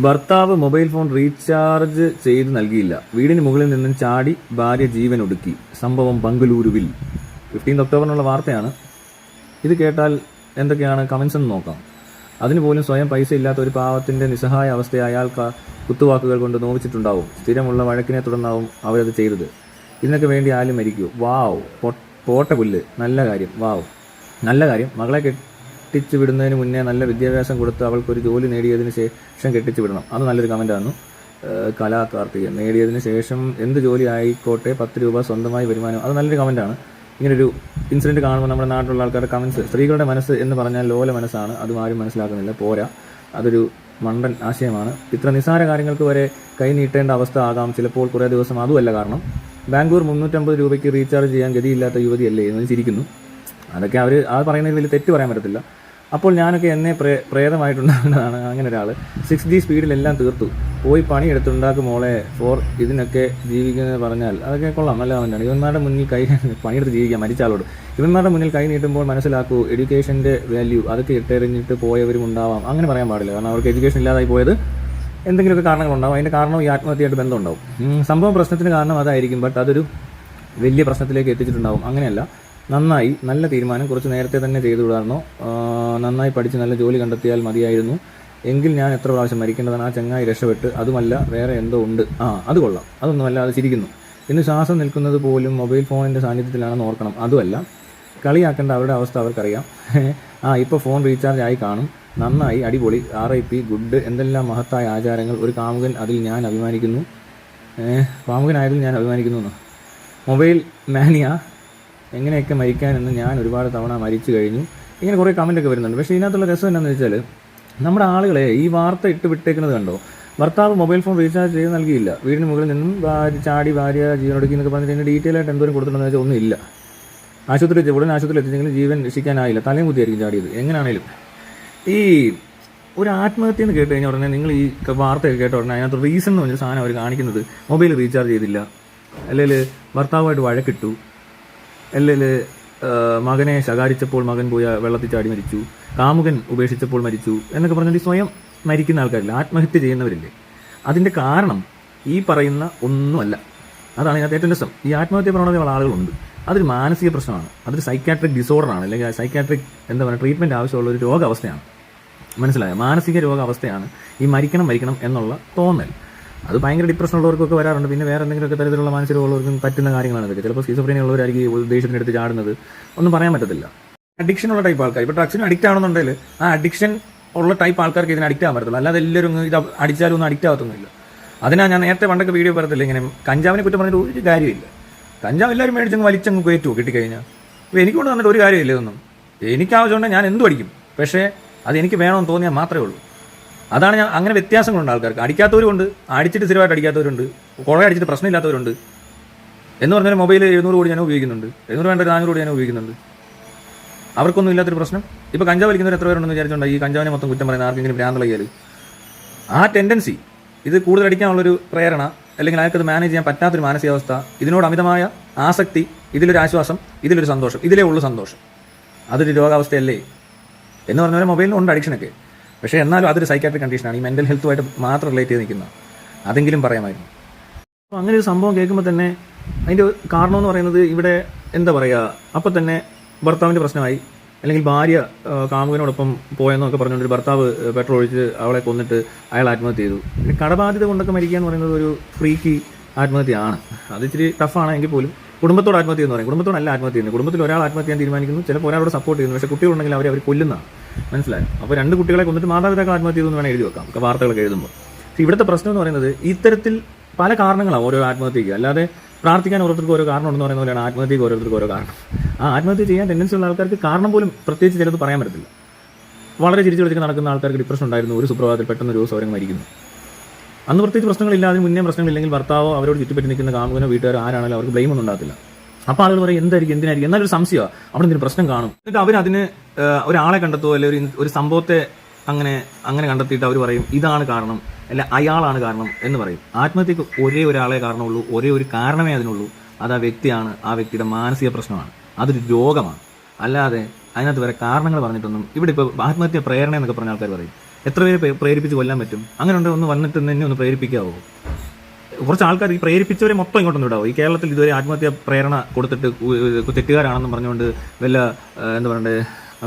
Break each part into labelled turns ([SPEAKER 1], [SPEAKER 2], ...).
[SPEAKER 1] ഭർത്താവ് mobile phone recharge ചെയ്ത് നൽകിയില്ല. വീടിന് മുകളിൽ നിന്നും ചാടി ഭാര്യ ജീവൻ ഒടുക്കി. സംഭവം ബംഗളൂരുവിൽ ഫിഫ്റ്റീൻ ഒക്ടോബറിനുള്ള വാർത്തയാണ്. ഇത് കേട്ടാൽ എന്തൊക്കെയാണ്? കമൻസ് എന്ന് നോക്കാം. അതിന് പോലും സ്വയം പൈസ ഇല്ലാത്ത ഒരു പാവത്തിന്റെ നിസ്സഹായ അവസ്ഥയെ അയാൾക്ക് കുത്തുവാക്കുകൾ കൊണ്ട് നോവിച്ചിട്ടുണ്ടാവും. സ്ഥിരമുള്ള വഴക്കിനെ തുടർന്നാവും അവരത് ചെയ്തത്. ഇതിനൊക്കെ വേണ്ടി ആരും മരിക്കൂ. വാവ്. പോട്ട പുല്ല്. നല്ല കാര്യം. വാവ്. നല്ല കാര്യം. മകളെ കെട്ടിച്ചു വിടുന്നതിന് മുന്നേ നല്ല വിദ്യാഭ്യാസം കൊടുത്ത് അവൾക്കൊരു ജോലി നേടിയതിന് ശേഷം കെട്ടിച്ചു വിടണം അത് നല്ലൊരു കമന്റാണ് കലാകാർത്തികൻ നേടിയതിന് ശേഷം എന്ത് ജോലി ആയിക്കോട്ടെ പത്ത് രൂപ സ്വന്തമായി വരുമാനം അത് നല്ലൊരു കമന്റാണ് ഇങ്ങനൊരു ഇൻസിഡന്റ് കാണുമ്പോൾ നമ്മുടെ നാട്ടിലുള്ള ആൾക്കാരുടെ കമൻസ് സ്ത്രീകളുടെ മനസ്സ് എന്ന് പറഞ്ഞാൽ ലോല മനസ്സാണ്. അതും ആരും മനസ്സിലാക്കുന്നില്ല. പോരാ. അതൊരു മണ്ടൻ ആശയമാണ്. ഇത്ര നിസ്സാര കാര്യങ്ങൾക്ക് വരെ കൈ നീട്ടേണ്ട അവസ്ഥ ആകാം. ചിലപ്പോൾ കുറേ ദിവസം അതുമല്ല കാരണം. ബാംഗ്ലൂർ മുന്നൂറ്റമ്പത് രൂപയ്ക്ക് റീചാർജ് ചെയ്യാൻ ഗതിയില്ലാത്ത യുവതിയല്ലേ എന്ന് ചിരിക്കുന്നു. അതൊക്കെ അവർ ആ പറയുന്നതിൽ വലിയ തെറ്റ് പറയാൻ പറ്റത്തില്ല. അപ്പോൾ ഞാനൊക്കെ എന്നെ പ്രേ പ്രേതമായിട്ടുണ്ടാകുന്നതാണ് അങ്ങനെ ഒരാൾ സിക്സ് ജി സ്പീഡിലെല്ലാം തീർത്തു. പോയി പണിയെടുത്തുണ്ടാക്കും മോളെ. ഫോർ ഇതിനൊക്കെ ജീവിക്കുന്നത് പറഞ്ഞാൽ അതൊക്കെ കൊള്ളാം. നല്ല കമന്റാണ് ഇവന്മാരുടെ മുന്നിൽ കൈ പണിയെടുത്ത് ജീവിക്കാം മരിച്ചാളോട് ഇവന്മാരുടെ മുന്നിൽ കൈ നീട്ടുമ്പോൾ മനസ്സിലാക്കൂ എഡ്യൂക്കേഷന്റെ വാല്യൂ അതൊക്കെ ഇട്ടെറിഞ്ഞിട്ട് പോയവരും ഉണ്ടാവാം. അങ്ങനെ പറയാൻ പാടില്ല. കാരണം അവർക്ക് എഡ്യൂക്കേഷൻ ഇല്ലാതായി പോയത് എന്തെങ്കിലുമൊക്കെ കാരണങ്ങളുണ്ടാവും. അതിന്റെ കാരണം ഈ ആത്മഹത്യയായിട്ട് ബന്ധമുണ്ടാവും. സംഭവം പ്രശ്നത്തിന് കാരണം അതായിരിക്കും. ബട്ട് അതൊരു വലിയ പ്രശ്നത്തിലേക്ക് എത്തിച്ചിട്ടുണ്ടാവും. അങ്ങനെയല്ല. നന്നായി നല്ല തീരുമാനം കുറച്ച് നേരത്തെ തന്നെ ചെയ്തു വിടാറുന്നോ നന്നായി പഠിച്ച് നല്ല ജോലി കണ്ടെത്തിയാൽ മതിയായിരുന്നു. എങ്കിൽ ഞാൻ എത്ര പ്രാവശ്യം മരിക്കേണ്ടതാണ്? ആ ചങ്ങായി രക്ഷപ്പെട്ട് അതുമല്ല വേറെ എന്തോ ഉണ്ട്. ആ അത് കൊള്ളാം. അതൊന്നുമല്ല അത് ചിരിക്കുന്നു. ഇന്ന് ശ്വാസം നിൽക്കുന്നത് പോലും മൊബൈൽ ഫോണിന്റെ സാന്നിധ്യത്തിലാണെന്ന് ഓർക്കണം. അതുമല്ല കളിയാക്കേണ്ട അവരുടെ അവസ്ഥ അവർക്കറിയാം. ആ ഇപ്പോൾ ഫോൺ റീചാർജ് ആയി കാണും. നന്നായി അടിപൊളി ആർ ഐ പി ഗുഡ് എന്തെല്ലാം മഹത്തായ ആചാരങ്ങൾ. ഒരു കാമുകൻ അതിൽ ഞാൻ അഭിമാനിക്കുന്നു. കാമുകനായതിൽ ഞാൻ അഭിമാനിക്കുന്നു മൊബൈൽ മാനിയ എങ്ങനെയൊക്കെ മരിക്കാനെന്ന് ഞാൻ ഒരുപാട് തവണ മരിച്ചു കഴിഞ്ഞു. ഇങ്ങനെ കുറേ കമന്റൊക്കെ വരുന്നുണ്ട്. പക്ഷേ ഇതിനകത്തുള്ള രസം എന്താണെന്ന് വെച്ചാൽ നമ്മുടെ ആളുകളെ ഈ വാർത്ത ഇട്ട് വിട്ടേക്കുന്നത് കണ്ടോ? ഭർത്താവ് മൊബൈൽ ഫോൺ റീചാർജ് ചെയ്ത് നൽകിയില്ല. വീടിന് മുകളിൽ നിന്നും ഭാര്യ ചാടി ഭാര്യ ജീവനൊടുക്കി എന്നൊക്കെ പറഞ്ഞിട്ട് ഇതിന്റെ ഡീറ്റെയിൽ ആയിട്ട് എന്തോരം കൊടുത്തിട്ടുണ്ടെന്ന് വെച്ചാൽ ഒന്നുമില്ല ആശുപത്രി എത്തിയ ഉടനെ ആശുപത്രിയിൽ എത്തിച്ചെങ്കിലും ജീവൻ രക്ഷിക്കാനായില്ല. തലയും കുത്തിയായിരിക്കും ചാടിയത്. എങ്ങനെയാണേലും ഈ ഒരു ആത്മഹത്യ എന്ന് കേട്ട് കഴിഞ്ഞാൽ ഉടനെ നിങ്ങൾ ഈ വാർത്ത വാർത്തയൊക്കെ കേട്ട ഉടനെ അതിനകത്ത് റീസൺ എന്ന് പറഞ്ഞ സാധനം അവർ കാണിക്കുന്നത്. മൊബൈൽ റീചാർജ് ചെയ്തില്ല. അല്ലെങ്കിൽ ഭർത്താവുമായിട്ട് വഴക്കിട്ടു. അല്ലെങ്കിൽ മകനെ ശകാരിച്ചപ്പോൾ മകൻ പോയ വെള്ളത്തിൽ ചാടി മരിച്ചു. കാമുകൻ ഉപേക്ഷിച്ചപ്പോൾ മരിച്ചു എന്നൊക്കെ പറഞ്ഞാൽ സ്വയം മരിക്കുന്ന ആൾക്കാരില്ല ആത്മഹത്യ ചെയ്യുന്നവരില്ലേ. അതിന്റെ കാരണം ഈ പറയുന്ന ഒന്നുമല്ല. അതാണ് ഇതിനകത്ത് ഏറ്റവും രസം. ഈ ആത്മഹത്യ പ്രവണതയുള്ള ആളുകളുണ്ട്. അതൊരു മാനസിക പ്രശ്നമാണ്. അതൊരു സൈക്കാട്രിക് ഡിസോർഡറാണ് അല്ലെങ്കിൽ സൈക്കാട്രിക് എന്താ പറയുക ട്രീറ്റ്മെന്റ് ആവശ്യമുള്ള ഒരു രോഗാവസ്ഥയാണ്. മനസ്സിലായ? മാനസിക രോഗാവസ്ഥയാണ് ഈ മരിക്കണം മരിക്കണം എന്നുള്ള തോന്നൽ. അത് ഭയങ്കര ഡിപ്രഷൻ ഉള്ളവർക്കൊക്കെ വരാറുണ്ട്. പിന്നെ വേറെ എന്തെങ്കിലുമൊക്കെ തരത്തിലുള്ള മാനസികമുള്ളവർക്കും പറ്റുന്ന കാര്യങ്ങളാണ് ഇതൊക്കെ ചിലപ്പോൾ സീസോഫ്രീനി ഉള്ളവരായിരിക്കും ഉദ്ദേശത്തിനെടുത്ത് ചാടുന്നത്. ഒന്നും പറയാൻ പറ്റത്തില്ല. അഡിക്ഷൻ ഉള്ള ടൈപ്പ് ആൾക്കാർ. ഇപ്പോൾ ഡ്രഗ്സിന് അഡിക്റ്റ് ആണെന്നുണ്ടെങ്കിൽ ആ അഡിക്ഷൻ ഉള്ള ടൈപ്പ് ആൾക്കാർക്ക് ഇതിന് അഡിക്റ്റ് ആവാൻ പറ്റത്തില്ല. അല്ലാതെ എല്ലാവരും ഇത് അടിച്ചാലും ഒന്നും അഡിക്റ്റ് ആകത്തൊന്നുമില്ല അതിനാ ഞാൻ നേരത്തെ പണ്ടൊക്കെ വീഡിയോ പറയത്തില്ല ഇങ്ങനെ കഞ്ചാവിനെ കുറ്റം പറഞ്ഞിട്ട് ഒരു കാര്യമില്ല. കഞ്ചാവ് എല്ലാവരും മേടിച്ചങ്ങ് വലിച്ചങ്ങ് കയറ്റുമോ കിട്ടിക്കഴിഞ്ഞാൽ അപ്പോൾ എനിക്കൊണ്ട് വന്നിട്ട് ഒരു കാര്യമില്ല ഇതൊന്നും. എനിക്ക് ആവശ്യമുണ്ടെങ്കിൽ ഞാൻ എന്തു പഠിക്കും? പക്ഷേ അത് എനിക്ക് വേണമെന്ന് തോന്നിയാൽ മാത്രമേ ഉള്ളൂ. അതാണ് ഞാൻ അങ്ങനെ വ്യത്യാസങ്ങളുണ്ട് ആൾക്കാർക്ക്. അടിക്കാത്തവരുണ്ട് അടിച്ചിട്ട് സ്ഥിരമായിട്ട് അടിക്കാത്തവരുണ്ട് കുറേ അടിച്ചിട്ട് പ്രശ്നമില്ലാത്തവരുണ്ട് എന്ന് പറഞ്ഞാൽ മൊബൈൽ എഴുന്നൂറ് കോടി ഞാൻ ഉപയോഗിക്കുന്നുണ്ട്. എഴുന്നൂറ് വേണ്ട നാനൂറ് കോടി ഞാൻ ഉപയോഗിക്കുന്നുണ്ട്. അവർക്കൊന്നും ഇല്ലാത്തൊരു പ്രശ്നം. ഇപ്പോൾ കഞ്ചാവ് വലിക്കുന്നവർ എത്ര പേരുണ്ടെന്ന് വിചാരിച്ചുകൊണ്ട് ഈ കഞ്ചാവിനെ മൊത്തം കുറ്റം പറയുന്ന ആർക്കെങ്കിലും ഭ്രാന്തളകിയാൽ ആ ടെൻഡൻസി ഇത് കൂടുതൽ അടിക്കാനുള്ളൊരു പ്രേരണ അല്ലെങ്കിൽ അയാൾക്കത് മാനേജ് ചെയ്യാൻ പറ്റാത്തൊരു മാനസികാവസ്ഥ ഇതിനോട് അമിതമായ ആസക്തി ഇതിലൊരു ആശ്വാസം ഇതിലൊരു സന്തോഷം ഇതിലേ ഉള്ളൂ സന്തോഷം. അതൊരു രോഗാവസ്ഥയല്ലേ? എന്ന് പറഞ്ഞാൽ പോലെ മൊബൈലിനുണ്ട് അഡിക്ഷനൊക്കെ പക്ഷേ എന്നാലും അതൊരു സൈക്കാട്രിക് കണ്ടീഷനാണ് ഈ മെന്റൽ ഹെൽത്തുമായിട്ട് മാത്രം റിലേറ്റ് ചെയ്ത് നിൽക്കുന്നത് അതെങ്കിലും പറയാമായിരുന്നു. അപ്പോൾ അങ്ങനെ ഒരു സംഭവം കേൾക്കുമ്പോൾ തന്നെ അതിന്റെ കാരണം എന്ന് പറയുന്നത് ഇവിടെ എന്താ പറയുക അപ്പം തന്നെ ഭർത്താവിന്റെ പ്രശ്നമായി. അല്ലെങ്കിൽ ഭാര്യ കാമുകനോടൊപ്പം പോയെന്നൊക്കെ പറഞ്ഞുകൊണ്ട് ഒരു ഭർത്താവ് പെട്രോൾ ഒഴിച്ച് അവളെ കൊന്നിട്ട് അയാൾ ആത്മഹത്യ ചെയ്തു. പിന്നെ കടബാധ്യത കൊണ്ടൊക്കെ മരിക്കുക എന്ന് പറയുന്നത് ഒരു ഫ്രീക്കി ആത്മഹത്യയാണ്. അത് ഇച്ചിരി ടഫാണ് എങ്കിൽ പോലും കുടുംബത്തോട് ആത്മഹത്യ എന്ന് പറയും. കുടുംബത്തോടല്ല ആത്മഹത്യ ചെയ്യുന്നത്. കുടുംബത്തിൽ ഒരാൾ ആത്മഹത്യ ചെയ്യാൻ തീരുമാനിക്കുന്നു. ചിലപ്പോൾ ഒരാളോട് സപ്പോർട്ട് ചെയ്യുന്നു. പക്ഷേ കുട്ടികളുണ്ടെങ്കിൽ അവരെ അവർ കൊല്ലുന്നതാണ്. മനസ്സിലായോ? അപ്പോൾ രണ്ട് കുട്ടികളെ കൊന്നിട്ട് മാതാപിതാക്കൾ ആത്മഹത്യ ചെയ്തു എന്ന് വേണം എഴുതി വെക്കാം. വാർത്തകളൊക്കെ എഴുതുമ്പോൾ. പക്ഷേ ഇവിടുത്തെ പ്രശ്നം എന്ന് പറയുന്നത് ഇത്തരത്തിൽ പല കാരണങ്ങളാണ് ഓരോ ആത്മഹത്യക്ക് അല്ലാതെ പ്രാർത്ഥിക്കാൻ ഓരോരുത്തർക്ക് ഓരോ കാരണം ഉണ്ടെന്ന് പറയുന്ന പോലെയാണ് ആത്മഹത്യക്ക് ഓരോരുത്തർക്ക് ഓരോ കാരണം. ആ ആത്മഹത്യ ചെയ്യാൻ ടെൻഡൻസി ഉള്ള ആൾക്കാർക്ക് കാരണം പോലും പ്രത്യേകിച്ച് ചിലത് പറയാൻ പറ്റില്ല വളരെ ചിരിച്ചു വിളിച്ച് നടക്കുന്ന ആൾക്കാർക്ക് ഡിപ്രഷൻ ഉണ്ടായിരുന്നു. ഒരു സുപ്രഭാതത്തിൽ പെട്ടെന്ന് ഒരു ദിവസം അവരെ മരിക്കുന്നു. അന്ന് പ്രത്യേകിച്ച് പ്രശ്നങ്ങളില്ല. അതിന് മുന്നേ പ്രശ്നങ്ങളില്ലെങ്കിൽ ഭർത്താവോ അവരോട് ചുറ്റിപ്പറ്റി നിൽക്കുന്ന കാമുകനോ വീട്ടുകാരോ ആരാണെങ്കിലും അവർക്ക് ബ്ലെയിം ഒന്നും ഉണ്ടാകത്തില്ല. അപ്പോൾ ആളുകൾ പറയും എന്തായിരിക്കും? എന്തിനായിരിക്കും? എന്നാലൊരു സംശയമാണ് അവിടെ എന്തെങ്കിലും പ്രശ്നം കാണും. എന്നിട്ട് അവരതിന് ഒരാളെ കണ്ടെത്തുമോ അല്ലെങ്കിൽ ഒരു സംഭവത്തെ അങ്ങനെ അങ്ങനെ കണ്ടെത്തിയിട്ട് അവർ പറയും ഇതാണ് കാരണം അല്ല അയാളാണ് കാരണം എന്ന് പറയും. ആത്മഹത്യക്ക് ഒരേ ഒരാളെ കാരണമുള്ളൂ ഒരേ ഒരു കാരണമേ അതിനുള്ളൂ. അത് ആ വ്യക്തിയാണ് ആ വ്യക്തിയുടെ മാനസിക പ്രശ്നമാണ്. അതൊരു രോഗമാണ്. അല്ലാതെ അതിനകത്ത് വരെ കാരണങ്ങൾ പറഞ്ഞിട്ടൊന്നും ഇവിടെ ഇപ്പോൾ ആത്മഹത്യ പ്രേരണ എന്നൊക്കെ പറഞ്ഞ ആൾക്കാർ പറയും. എത്ര പേര് പ്രേരിപ്പിച്ച് കൊല്ലാൻ പറ്റും? അങ്ങനെ ഉണ്ടെങ്കിൽ ഒന്ന് വന്നിട്ട് എന്നെ ഒന്ന് പ്രേരിപ്പിക്കാവോ? കുറച്ച് ആൾക്കാർ ഈ പ്രേരിപ്പിച്ചവരെ മൊത്തം ഇങ്ങോട്ടൊന്നും വിടാവോ ഈ കേരളത്തിൽ ഇതുവരെ ആത്മഹത്യ പ്രേരണ കൊടുത്തിട്ട് തെറ്റുകാരാണെന്ന് പറഞ്ഞുകൊണ്ട് വല്ല എന്താ പറയണ്ടേ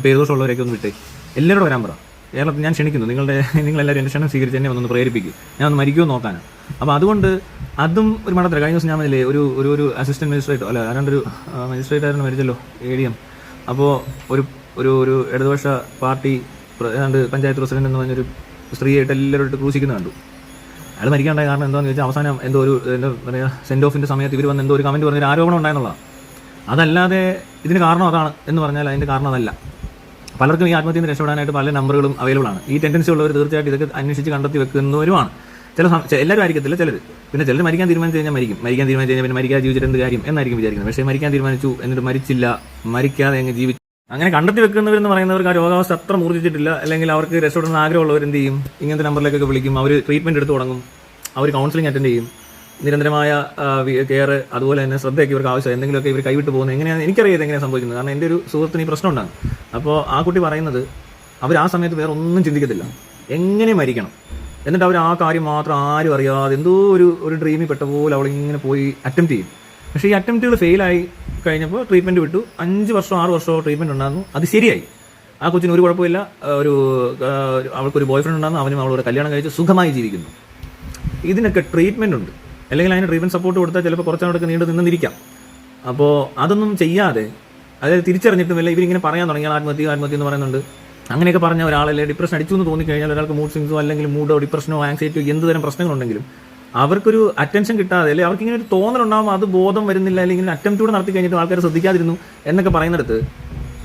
[SPEAKER 1] പേരുദോഷമുള്ളവരെയൊക്കെ ഒന്ന് വിട്ടേ. എല്ലാവരോടും വരാൻ പറ. കേരളത്തിൽ ഞാൻ ക്ഷണിക്കുന്നു. നിങ്ങളുടെ നിങ്ങളെല്ലാവരും എന്റെ ക്ഷണം സ്വീകരിച്ച് എന്നെ ഒന്ന് പ്രേരിപ്പിക്കും. ഞാൻ ഒന്ന് മരിക്കുമോ നോക്കാനാണ് അപ്പോൾ അതുകൊണ്ട് അതും ഒരു മടത്തില്ല കഴിഞ്ഞ ദിവസം ഞാൻ പറഞ്ഞില്ലേ ഒരു ഒരു ഒരു അസിസ്റ്റന്റ് മജിസ്ട്രേറ്റോ അല്ല ആരാണ്ടൊരു മജിസ്ട്രേറ്റ് ആയിരുന്നു മരിച്ചല്ലോ എ ഡി എം അപ്പോൾ ഒരു ഒരു ഒരു ഇടതുപക്ഷ പാർട്ടി ഏതാണ്ട് പഞ്ചായത്ത് പ്രസിഡന്റ് എന്ന് പറഞ്ഞൊരു സ്ത്രീയായിട്ട് എല്ലാവരും ക്രൂശിക്കുന്നത് കണ്ടു. അയാൾ മരിക്കാണ്ടായ കാരണം എന്താണെന്ന് ചോദിച്ചാൽ അവസാനം എന്തോ ഒരു എന്താ പറയുക സെൻഡ് ഓഫിന്റെ സമയത്ത് ഇവർ വന്ന് എന്തോ ഒരു കമന്റ് പറഞ്ഞൊരു ആരോപണം ഉണ്ടായെന്നുള്ളതാണ് അതല്ലാതെ ഇതിന് കാരണം അതാണ് എന്ന് പറഞ്ഞാൽ അതിന്റെ കാരണം അതല്ല. പലർക്കും ഈ ആത്മഹത്യയിൽ നിന്ന് രക്ഷപ്പെടാനായിട്ട് പല നമ്പറുകളും അവൈലബിൾ ആണ്. ഈ ടെൻഡൻസി ഉള്ളവർ തീർച്ചയായിട്ടും ഇതൊക്കെ അന്വേഷിച്ച് കണ്ടെത്തി വെക്കുന്നവരുമാണ്. ചില എല്ലാവരും ആയിരിക്കത്തില്ല ചിലർ പിന്നെ ചിലർ മരിക്കാൻ തീരുമാനിച്ചു കഴിഞ്ഞാൽ മരിക്കും. മരിക്കാൻ തീരുമാനിച്ചു കഴിഞ്ഞാൽ പിന്നെ മരിക്കാതെ ജീവിച്ചിട്ട് എന്ത് കാര്യം എന്നായിരിക്കും വിചാരിക്കുന്നത്. പക്ഷേ മരിക്കാൻ തീരുമാനിച്ചു എന്നിട്ട് മരിച്ചില്ല മരിക്കാതെ അങ്ങ് ജീവിച്ചു അങ്ങനെ കണ്ടെത്തി വെക്കുന്നവരെന്ന് പറയുന്നവർക്ക് ആ രോഗാവസ്ഥ അത്ര മൂർജിച്ചിട്ടില്ല അല്ലെങ്കിൽ അവർക്ക് രക്ഷപ്പെടുന്ന ആഗ്രഹമുള്ളവർ എന്ത് ചെയ്യും? ഇങ്ങനത്തെ നമ്പറിലേക്കൊക്കെ വിളിക്കും. അവർ ട്രീറ്റ്മെന്റ് എടുത്ത് തുടങ്ങും. അവർ കൗൺസിലിംഗ് അറ്റൻഡ് ചെയ്യും. നിരന്തരമായ കെയർ അതുപോലെ തന്നെ ശ്രദ്ധയൊക്കെ ഇവർക്ക് ആവശ്യം എന്തെങ്കിലുമൊക്കെ ഇവർ കൈവിട്ട് പോകുന്നത് എങ്ങനെയാണ്? എനിക്കറിയാം എങ്ങനെയാണ് സംഭവിക്കുന്നത്. കാരണം എന്റെ ഒരു സുഹൃത്തിന് ഈ പ്രശ്നം ഉണ്ടാകും. അപ്പോൾ ആ കുട്ടി പറയുന്നത് അവർ ആ സമയത്ത് വേറെ ഒന്നും ചിന്തിക്കത്തില്ല. എങ്ങനെ മരിക്കണം? എന്നിട്ട് അവർ ആ കാര്യം മാത്രം ആരും അറിയാതെ എന്തോ ഒരു ഒരു ഡ്രീമിൽ പെട്ട പോലെ അവളിങ്ങനെ പോയി അറ്റംപ്റ്റ് ചെയ്യും. പക്ഷേ ഈ അറ്റംപ്റ്റുകൾ ഫെയിലായി കഴിഞ്ഞപ്പോൾ ട്രീറ്റ്മെന്റ് വിട്ടു. അഞ്ച് വർഷം ആറ് വർഷമോ ട്രീറ്റ്മെന്റ് ഉണ്ടായിരുന്നു. അത് ശരിയായി. ആ കൊച്ചിന് ഒരു കുഴപ്പമില്ല. ഒരു അവൾക്കൊരു ബോയ് ഫ്രണ്ട് ഉണ്ടായിരുന്നു. അവനും അവളോട് കല്യാണം കഴിച്ച് സുഖമായി ജീവിക്കുന്നു. ഇതിനൊക്കെ ട്രീറ്റ്മെന്റ് ഉണ്ട്. അല്ലെങ്കിൽ അതിന് ട്രീറ്റ്മെന്റ് സപ്പോർട്ട് കൊടുത്താൽ ചിലപ്പോൾ കുറച്ചാളൊക്കെ നീണ്ടു നിന്നിരിക്കാം. അപ്പോൾ അതൊന്നും ചെയ്യാതെ അതായത് തിരിച്ചറിഞ്ഞിട്ടുമില്ല. ഇവരിങ്ങനെ പറയാൻ തുടങ്ങിയാൽ ആത്മഹത്യ ആത്മഹത്യ എന്ന് പറയുന്നുണ്ട്. അങ്ങനെയൊക്കെ പറഞ്ഞ ഒരാളല്ലേ ഡിപ്രഷൻ അടിച്ചു എന്ന് തോന്നിക്കഴിഞ്ഞാൽ ഒരാൾക്ക് മൂഡ് സ്വിങ്സോ അല്ലെങ്കിൽ മൂഡോ ഡിപ്രഷനോ ആങ്സൈറ്റിയോ എന്ത് തരം പ്രശ്നങ്ങളുണ്ടെങ്കിലും അവർക്കൊരു അറ്റൻഷൻ കിട്ടാതെ അല്ലെങ്കിൽ അവർക്ക് ഇങ്ങനെ ഒരു തോന്നലുണ്ടാകുമ്പോൾ അത് ബോധം വരുന്നില്ല അല്ലെങ്കിൽ അറ്റംപ്റ്റ് കൂടെ നടത്തി കഴിഞ്ഞിട്ട് ആൾക്കാർ ശ്രദ്ധിക്കാതിരുന്നു എന്നൊക്കെ പറയുന്നിടത്ത്